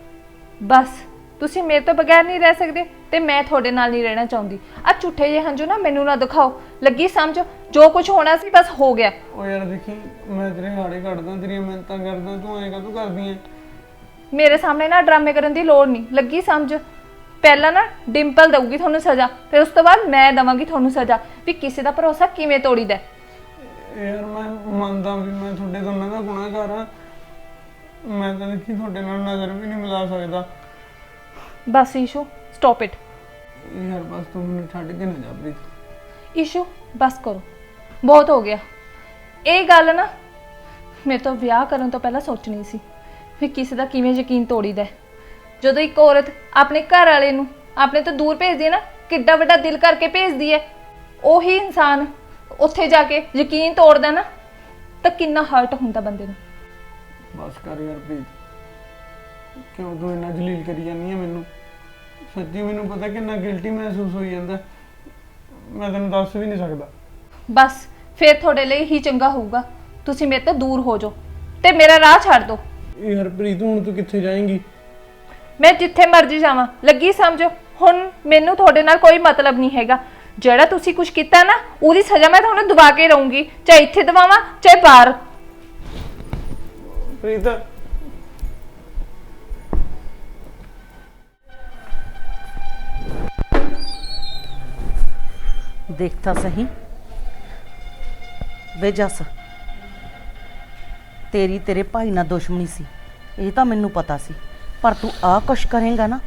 ਬਸ ਤੁਸੀਂ ਮੇਰੇ ਤੋਂ ਬਗੈਰ ਨਹੀਂ ਰਹਿ ਸਕਦੇ ਤੇ ਮੈਂ ਤੁਹਾਡੇ ਨਾਲ ਨਹੀਂ ਰਹਿਣਾ ਚਾਹੁੰਦੀ। ਆ ਝੂਠੇ ਜਿਹੇ ਹੰਝੂ ਨਾ ਮੈਨੂੰ ਨਾ ਦਿਖਾਓ। ਲੱਗੀ ਸਮਝ ਜੋ ਕੁਝ ਹੋਣਾ ਸੀ ਬਸ ਹੋ ਗਿਆ। ਉਹ ਯਾਰ ਦੇਖੀ ਮੈਂ ਤੇਰੇ ਹਾੜੇ ਕੱਢਦਾ ਤੇਰੀਆਂ ਮਿਹਨਤਾਂ ਕਰਦਾ ਤੂੰ ਐਂ ਕਾਹਤੋਂ ਕਰਦੀ ਐ? ਮੇਰੇ ਸਾਹਮਣੇ ਨਾ ਡਰਾਮੇ ਕਰਨ ਦੀ ਲੋੜ ਨਹੀਂ। ਲੱਗੀ ਸਮਝ ਪਹਿਲਾਂ ਨਾ ਡਿੰਪਲ ਦਊਗੀ ਤੁਹਾਨੂੰ ਸਜ਼ਾ ਫਿਰ ਉਸ ਤੋਂ ਬਾਅਦ ਮੈਂ ਦਵਾਂਗੀ ਤੁਹਾਨੂੰ ਸਜ਼ਾ। ਵੀ ਕਿਸੇ ਦਾ ਭਰੋਸਾ ਕਿਵੇਂ ਤੋੜੀਦਾ? ਹੈ। ਯਾਰ ਮੈਂ ਮੰਨਦਾ ਵੀ ਮੈਂ ਤੁਹਾਡੇ ਦੋਨਾਂ ਦਾ ਗੁਨਾਹਗਾਰ ਹਾਂ। ਮੈਂ ਤਾਂ ਦੇਖੀ ਤੁਹਾਡੇ ਨਾਲ ਨਜ਼ਰ ਵੀ ਨਹੀਂ ਮਿਲਾ ਸਕਦਾ। ਬਸ ਈਸ਼ੂ ਸਟਾਪ ਇਟ ਯਾਰ ਬਸ ਤੂੰ ਮੈਨੂੰ ਛੱਡ ਕੇ ਨਾ ਜਾ ਪ੍ਰੀਤ ਈਸ਼ੂ ਬਸ ਕਰੋ। ਬਹੁਤ ਹੋ ਗਿਆ। ਇਹ ਗੱਲ ਨਾ ਮੇਰੇ ਤੋਂ ਵਿਆਹ ਕਰਨ ਤੋਂ ਪਹਿਲਾਂ ਸੋਚਣੀ ਸੀ ਵੀ ਕਿਸੇ ਦਾ ਕਿਵੇਂ ਯਕੀਨ ਤੋੜੀਦਾ ਹੈ। ਜਦੋਂ ਇੱਕ ਔਰਤ ਆਪਣੇ ਘਰ ਵਾਲੇ ਨੂੰ ਆਪਣੇ ਤੋਂ ਦੂਰ ਭੇਜਦੀ ਹੈ ਨਾ ਕਿੱਡਾ ਵੱਡਾ ਦਿਲ ਕਰਕੇ ਭੇਜਦੀ ਹੈ ਉਹੀ ਇਨਸਾਨ ਉੱਥੇ ਜਾ ਕੇ ਯਕੀਨ ਤੋੜਦਾ ਨਾ ਤਾਂ ਕਿੰਨਾ ਹਰਟ ਹੁੰਦਾ ਬੰਦੇ ਨੂੰ। ਬਸ ਕਰ ਯਾਰ ਪ੍ਰੀਤ ਕਿਉਂ ਤੂੰ ਇੰਨਾ ਜਲੀਲ ਕਰੀ ਜਾਂਦੀ ਹੈ ਮੈਨੂੰ? ਸੱਚੀ ਮੈਨੂੰ ਪਤਾ ਕਿੰਨਾ ਗਿਲਟੀ ਮਹਿਸੂਸ ਹੋਈ ਜਾਂਦਾ। ਮੈਂ ਤੈਨੂੰ ਦੱਸ ਵੀ ਨਹੀਂ ਸਕਦਾ। ਬਸ ਫਿਰ ਤੁਹਾਡੇ ਲਈ ਹੀ ਚੰਗਾ ਹੋਊਗਾ। ਤੁਸੀਂ ਮੇਰੇ ਤੋਂ ਦੂਰ ਹੋ ਜਾਓ ਤੇ ਮੇਰਾ ਰਾਹ ਛੱਡ ਦਿਓ। ਯਾਰ ਪ੍ਰੀਤ ਹੁਣ ਤੂੰ ਕਿੱਥੇ ਜਾਏਂਗੀ? ਮੈਂ ਜਿੱਥੇ ਮਰਜ਼ੀ ਜਾਵਾਂ ਲੱਗੀ ਸਮਝੋ। ਹੁਣ ਮੈਨੂੰ ਤੁਹਾਡੇ ਨਾਲ ਕੋਈ ਮਤਲਬ ਨਹੀਂ ਹੈਗਾ। ਜਿਹੜਾ ਤੁਸੀਂ ਕੁਝ ਕੀਤਾ ਨਾ ਉਹਦੀ ਸਜ਼ਾ ਮੈਂ ਤੁਹਾਨੂੰ ਦਵਾ ਕੇ ਰਹੂੰਗੀ ਚਾਹੇ ਇੱਥੇ ਦਵਾਵਾਂ ਚਾਹੇ ਬਾਹਰ। ਪ੍ਰੀਤ। ਦੇਖ ਤਾਂ ਸਹੀ। ਵੇ ਜੱਸ ਤੇਰੀ ਤੇਰੇ ਭਾਈ ਨਾਲ ਦੁਸ਼ਮਣੀ ਸੀ। ਇਹ ਤਾਂ ਮੈਨੂੰ ਪਤਾ ਸੀ। ਪਰ ਤੂੰ ਆ ਕੁਛ ਕਰੇਂਗਾ ਨਾ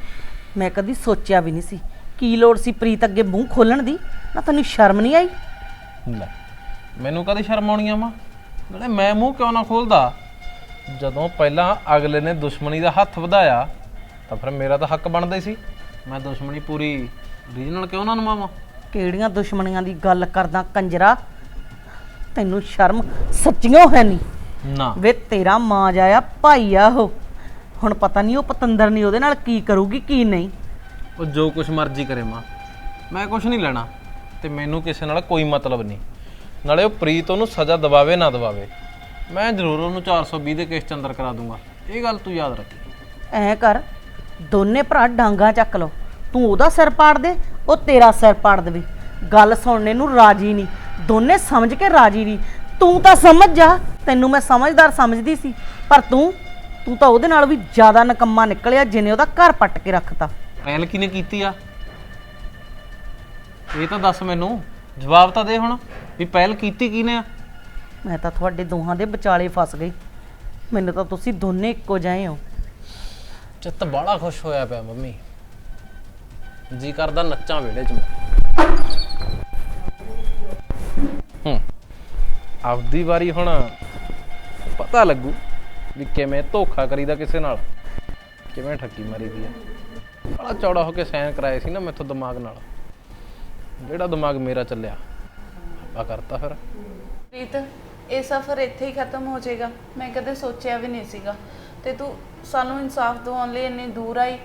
ਮੈਂ ਕਦੀ ਸੋਚਿਆ ਵੀ ਨਹੀਂ ਸੀ ਕੀ ਲੋੜ ਸੀ ਪ੍ਰੀਤ ਅੱਗੇ ਮੂੰਹ ਖੋਲਣ ਦੀ ਨਾ ਤੈਨੂੰ ਸ਼ਰਮ ਨਹੀਂ ਆਈ? ਲੈ ਮੈਨੂੰ ਕਦੇ ਸ਼ਰਮ ਆਉਣੀ ਆ ਮਾਂ? ਨਾਲੇ ਮੈਂ ਮੂੰਹ ਕਿਉਂ ਨਾ ਖੋਲਦਾ? ਜਦੋਂ ਪਹਿਲਾਂ ਅਗਲੇ ਨੇ ਦੁਸ਼ਮਣੀ ਦਾ ਹੱਥ ਵਧਾਇਆ ਤਾਂ ਫਿਰ ਮੇਰਾ ਤਾਂ ਹੱਕ ਬਣਦਾ ਹੀ ਸੀ। ਮੈਂ ਦੁਸ਼ਮਣੀ ਪੂਰੀ ਰੀਜਨਲ ਕਿਉਂ ਨਾ ਨਿਭਾਵਾਂ? ਕਿਹੜੀਆਂ ਦੁਸ਼ਮਣੀਆਂ ਦੀ ਗੱਲ ਕਰਦਾ ਕੰਜਰਾ? ਤੈਨੂੰ ਸ਼ਰਮ ਸੱਚੀਓ ਹੈ ਨਹੀਂ। ਨਾ। ਵੇ ਤੇਰਾ ਮਾਂ ਜਾਇਆ ਭਾਈ ਆ ਉਹ। ਹੁਣ ਪਤਾ ਨਹੀਂ ਉਹ ਪਤੰਦਰ ਨਹੀਂ ਉਹਦੇ ਨਾਲ ਕੀ ਕਰੂਗੀ ਕੀ ਨਹੀਂ। ਉਹ ਜੋ ਕੁਛ ਮਰਜ਼ੀ ਕਰੇ ਮਾਂ। ਮੈਂ ਕੁਛ ਨਹੀਂ ਲੈਣਾ ਤੇ ਮੈਨੂੰ ਕਿਸੇ ਨਾਲ ਕੋਈ ਮਤਲਬ ਨਹੀਂ। ਨਾਲੇ ਉਹ ਪ੍ਰੀਤ ਉਹਨੂੰ ਸਜ਼ਾ ਦਵਾਵੇ ਨਾ ਦਵਾਵੇ। ਮੈਂ ਜ਼ਰੂਰ ਉਹਨੂੰ 420 ਦੇ ਕੇਸ ਚ ਅੰਦਰ ਕਰਾ ਦੂੰਗਾ। ਇਹ ਗੱਲ ਤੂੰ ਯਾਦ ਰੱਖੀ। ਐ ਕਰ ਦੋਨੇ ਭਰਾ ਡਾਂਗਾ ਚੱਕ ਲਓ। ਤੂੰ ਉਹਦਾ ਸਿਰ ਪਾੜ ਦੇ ਉਹ ਤੇਰਾ ਸਿਰ ਪਾੜ ਦੇਵੇ। ਗੱਲ ਸੁਣਨੇ ਨੂੰ ਰਾਜੀ ਨਹੀਂ ਦੋਨੇ ਸਮਝ ਕੇ ਰਾਜੀ ਨਹੀਂ। ਤੂੰ ਤਾਂ ਸਮਝ ਜਾ ਤੈਨੂੰ ਮੈਂ ਸਮਝਦਾਰ ਸਮਝਦੀ ਸੀ ਪਰ ਤੂੰ ਤੂੰ ਤਾਂ ਉਹਦੇ ਨਾਲ ਵੀ ਜ਼ਿਆਦਾ ਨਕੰਮਾ ਨਿਕਲਿਆ ਜਿਹਨੇ ਉਹਦਾ ਘਰ ਪੱਟ ਕੇ ਰੱਖਤਾ। ਪਹਿਲ ਕਿਨੇ ਕੀਤੀ ਆ? ਇਹ ਤਾਂ ਦੱਸ ਮੈਨੂੰ। ਜਵਾਬ ਤਾਂ ਦੇ ਹੁਣ ਵੀ ਪਹਿਲ ਕੀਤੀ ਕਿਨੇ ਆ? ਮੈਂ ਤਾਂ ਤੁਹਾਡੇ ਦੋਹਾਂ ਦੇ ਵਿਚਾਲੇ ਫਸ ਗਈ। ਮੈਨੂੰ ਤਾਂ ਤੁਸੀਂ ਦੋਨੇ ਇੱਕੋ ਜਿਹੇ ਹੋ। ਚਿੱਤ ਬੜਾ ਖੁਸ਼ ਹੋਇਆ ਪਿਆ ਮੰਮੀ। ਜੀ ਕਰਦਾ ਨੱਚਾਂ ਵਿਹੜੇ 'ਚ ਮੈਂ। ਹੂੰ। ਆਪਦੀ ਵਾਰੀ ਹੁਣ ਪਤਾ ਲੱਗੂ। ਵੀ ਕਿਵੇਂ ਧੋਖਾ ਕਰੀਦਾ ਕਿਸੇ ਨਾਲ? ਕਿਵੇਂ ਠੱਗੀ ਮਾਰੀ ਦੀ ਆ? ਬੜਾ ਚੌੜਾ ਹੋ ਕੇ ਸੈਨ ਕਰਾਏ ਸੀ ਨਾ ਮੈਥੋਂ ਦਿਮਾਗ ਨਾਲ। ਜਿਹੜਾ ਦਿਮਾਗ ਮੇਰਾ ਚੱਲਿਆ ਆਪਾਂ ਕਰਤਾ ਫਿਰ। ਪ੍ਰੀਤ ਇਹ ਸਫ਼ਰ ਇੱਥੇ ਹੀ ਖਤਮ ਹੋ ਜਾਏਗਾ। ਮੈਂ ਕਦੇ ਸੋਚਿਆ ਵੀ ਨਹੀਂ ਸੀਗਾ। ਤੇ ਤੂੰ ਸਾਨੂੰ ਇਨਸਾਫ ਦਿਵਾਉਣ ਲਈ ਇੰਨੀ ਦੂਰ ਆਈ।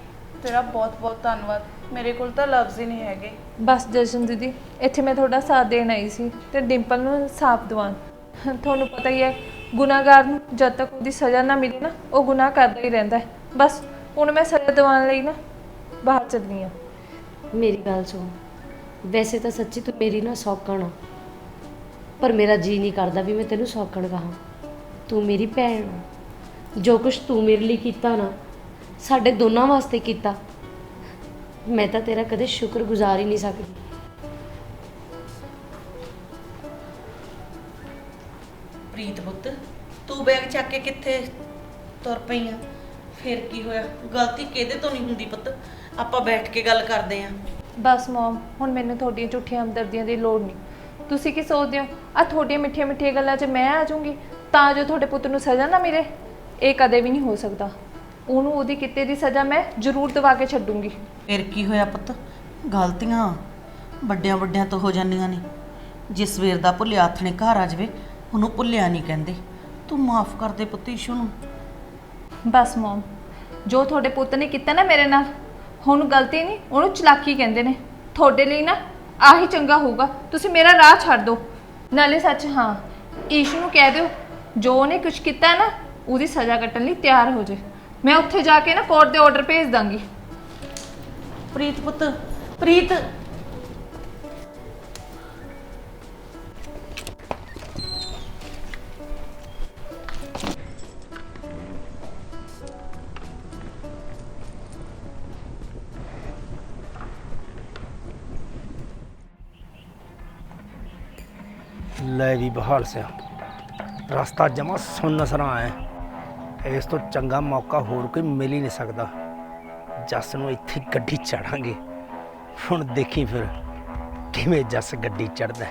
ਤੇਰਾ ਬਹੁਤ ਬਹੁਤ ਧੰਨਵਾਦ। ਮੇਰੇ ਕੋਲ ਤਾਂ ਲਫ਼ਜ਼ ਹੀ ਨਹੀਂ ਹੈਗੇ। ਬਸ ਜਸ਼ਨ ਦੀਦੀ ਇੱਥੇ ਮੈਂ ਤੁਹਾਡਾ ਸਾਥ ਦੇਣ ਆਈ ਸੀ ਤੇ ਡਿੰਪਲ ਨੂੰ ਸਾਫ਼ ਦਵਾਨ ਤੁਹਾਨੂੰ ਪਤਾ ਹੀ ਹੈ ਗੁਨਾਹਗਾਰ ਨੂੰ ਜਦ ਤੱਕ ਉਹਦੀ ਸਜ਼ਾ ਨਾ ਮਿਲੇ ਨਾ, ਉਹ ਗੁਨਾਹ ਕਰਦਾ ਹੀ ਰਹਿੰਦਾ ਹੈ। ਬਸ, ਹੁਣ ਮੈਂ ਸਜ਼ਾ ਦਿਵਾਉਣ ਲਈ ਨਾ ਬਾਹਰ ਚੱਲਨੀ ਆ। ਮੇਰੀ ਗੱਲ ਸੁਣ। ਵੈਸੇ ਤਾਂ ਸੱਚੀ ਤੂੰ ਮੇਰੀ ਨਾ ਸੌਕਣ ਆ। ਪਰ ਮੇਰਾ ਜੀ ਨਹੀਂ ਕਰਦਾ ਵੀ ਮੈਂ ਤੈਨੂੰ ਸੌਕਣ ਕਹਾਂ। ਤੂੰ ਮੇਰੀ ਭੈਣ ਆ। ਜੋ ਕੁਝ ਤੂੰ ਮੇਰੇ ਲਈ ਕੀਤਾ ਨਾ, ਸਾਡੇ ਦੋਨਾਂ ਵਾਸਤੇ ਕੀਤਾ, ਮੈਂ ਤਾਂ ਤੇਰਾ ਕਦੇ ਸ਼ੁਕਰਗੁਜ਼ਾਰ ਹੀ ਨਹੀਂ ਸਕਦੀ। ਪ੍ਰੀਤ ਪੁੱਤ ਤੂੰ ਬੈਗ ਚੱਕ ਕੇ ਕਿੱਥੇ ਤੁਰ ਪਈ ਆ? ਫਿਰ ਕੀ ਹੋਇਆ? ਗਲਤੀ ਕਿਹਦੇ ਤੋਂ ਨਹੀਂ ਹੁੰਦੀ ਪੁੱਤ? ਆਪਾਂ ਬੈਠ ਕੇ ਗੱਲ ਕਰਦੇ ਆਂ। ਬਸ ਮਮ ਹੁਣ ਮੈਨੂੰ ਤੁਹਾਡੀਆਂ ਝੂਠੀਆਂ ਹਮਦਰਦੀਆਂ ਦੀ ਲੋੜ ਨਹੀਂ। ਤੁਸੀਂ ਕੀ ਸੋਚਦੇ ਹੋ? ਆ ਤੁਹਾਡੀਆਂ ਮਿੱਠੀਆਂ ਮਿੱਠੀਆਂ ਗੱਲਾਂ 'ਚ ਮੈਂ ਆ ਜਾਊਂਗੀ ਤਾਂ ਜੋ ਤੁਹਾਡੇ ਪੁੱਤ ਨੂੰ ਸਜ਼ਾ ਨਾ ਮਿਲੇ। ਇਹ ਕਦੇ ਵੀ ਨਹੀਂ ਹੋ ਸਕਦਾ। ਉਹਨੂੰ ਉਹਦੀ ਕਿਤੇ ਦੀ ਸਜ਼ਾ ਮੈਂ ਜ਼ਰੂਰ ਦਵਾ ਕੇ ਛੱਡੂੰਗੀ। ਫਿਰ ਕੀ ਹੋਇਆ ਪੁੱਤ? ਗਲਤੀਆਂ ਵੱਡਿਆਂ ਵੱਡਿਆਂ ਤੋਂ ਹੋ ਜਾਂਦੀਆਂ ਨੇ। ਜੇ ਸਵੇਰ ਦਾ ਭੁੱਲਿਆ ਨੇ ਘਰ ਆ ਜਾਵੇ ਉਹਨੂੰ ਭੁੱਲਿਆ ਨਹੀਂ ਕਹਿੰਦੇ। ਤੂੰ ਮਾਫ ਕਰ ਦੇ ਪੁੱਤ ਈਸ਼ੂ ਨੂੰ। ਬਸ ਮਮ ਜੋ ਤੁਹਾਡੇ ਪੁੱਤ ਨੇ ਕੀਤਾ ਨਾ ਮੇਰੇ ਨਾਲ ਹੁਣ ਗਲਤੀ ਨਹੀਂ ਉਹਨੂੰ ਚਲਾਕੀ ਕਹਿੰਦੇ ਨੇ। ਤੁਹਾਡੇ ਲਈ ਨਾ ਆਹੀ ਚੰਗਾ ਹੋਊਗਾ ਤੁਸੀਂ ਮੇਰਾ ਰਾਹ ਛੱਡ ਦਿਓ। ਨਾਲੇ ਸੱਚ ਹਾਂ ਈਸ਼ੂ ਨੂੰ ਕਹਿ ਦਿਓ ਜੋ ਉਹਨੇ ਕੁਝ ਕੀਤਾ ਨਾ ਉਹਦੀ ਸਜ਼ਾ ਕੱਟਣ ਲਈ ਤਿਆਰ ਹੋ ਜੇ। ਮੈਂ ਉੱਥੇ ਜਾ ਕੇ ਨਾ ਕੋਰਟ ਦੇ ਆਰਡਰ ਭੇਜ ਦਾਂਗੀ। ਪ੍ਰੀਤ ਪੁੱਤ ਪ੍ਰੀਤ ਲੈ ਵੀ ਬਹਾਲ ਸਿਆ। ਰਸਤਾ ਜਮਾ ਸੁੰਨ ਸਰਾਂ ਹੈ ਇਸ ਤੋਂ ਚੰਗਾ ਮੌਕਾ ਹੋਰ ਕੋਈ ਮਿਲ ਹੀ ਨਹੀਂ ਸਕਦਾ। ਜੱਸ ਨੂੰ ਇੱਥੇ ਗੱਡੀ ਚੜਾਂਗੇ। ਹੁਣ ਦੇਖੀ ਫਿਰ ਕਿਵੇਂ ਜੱਸ ਗੱਡੀ ਚੜਦਾ।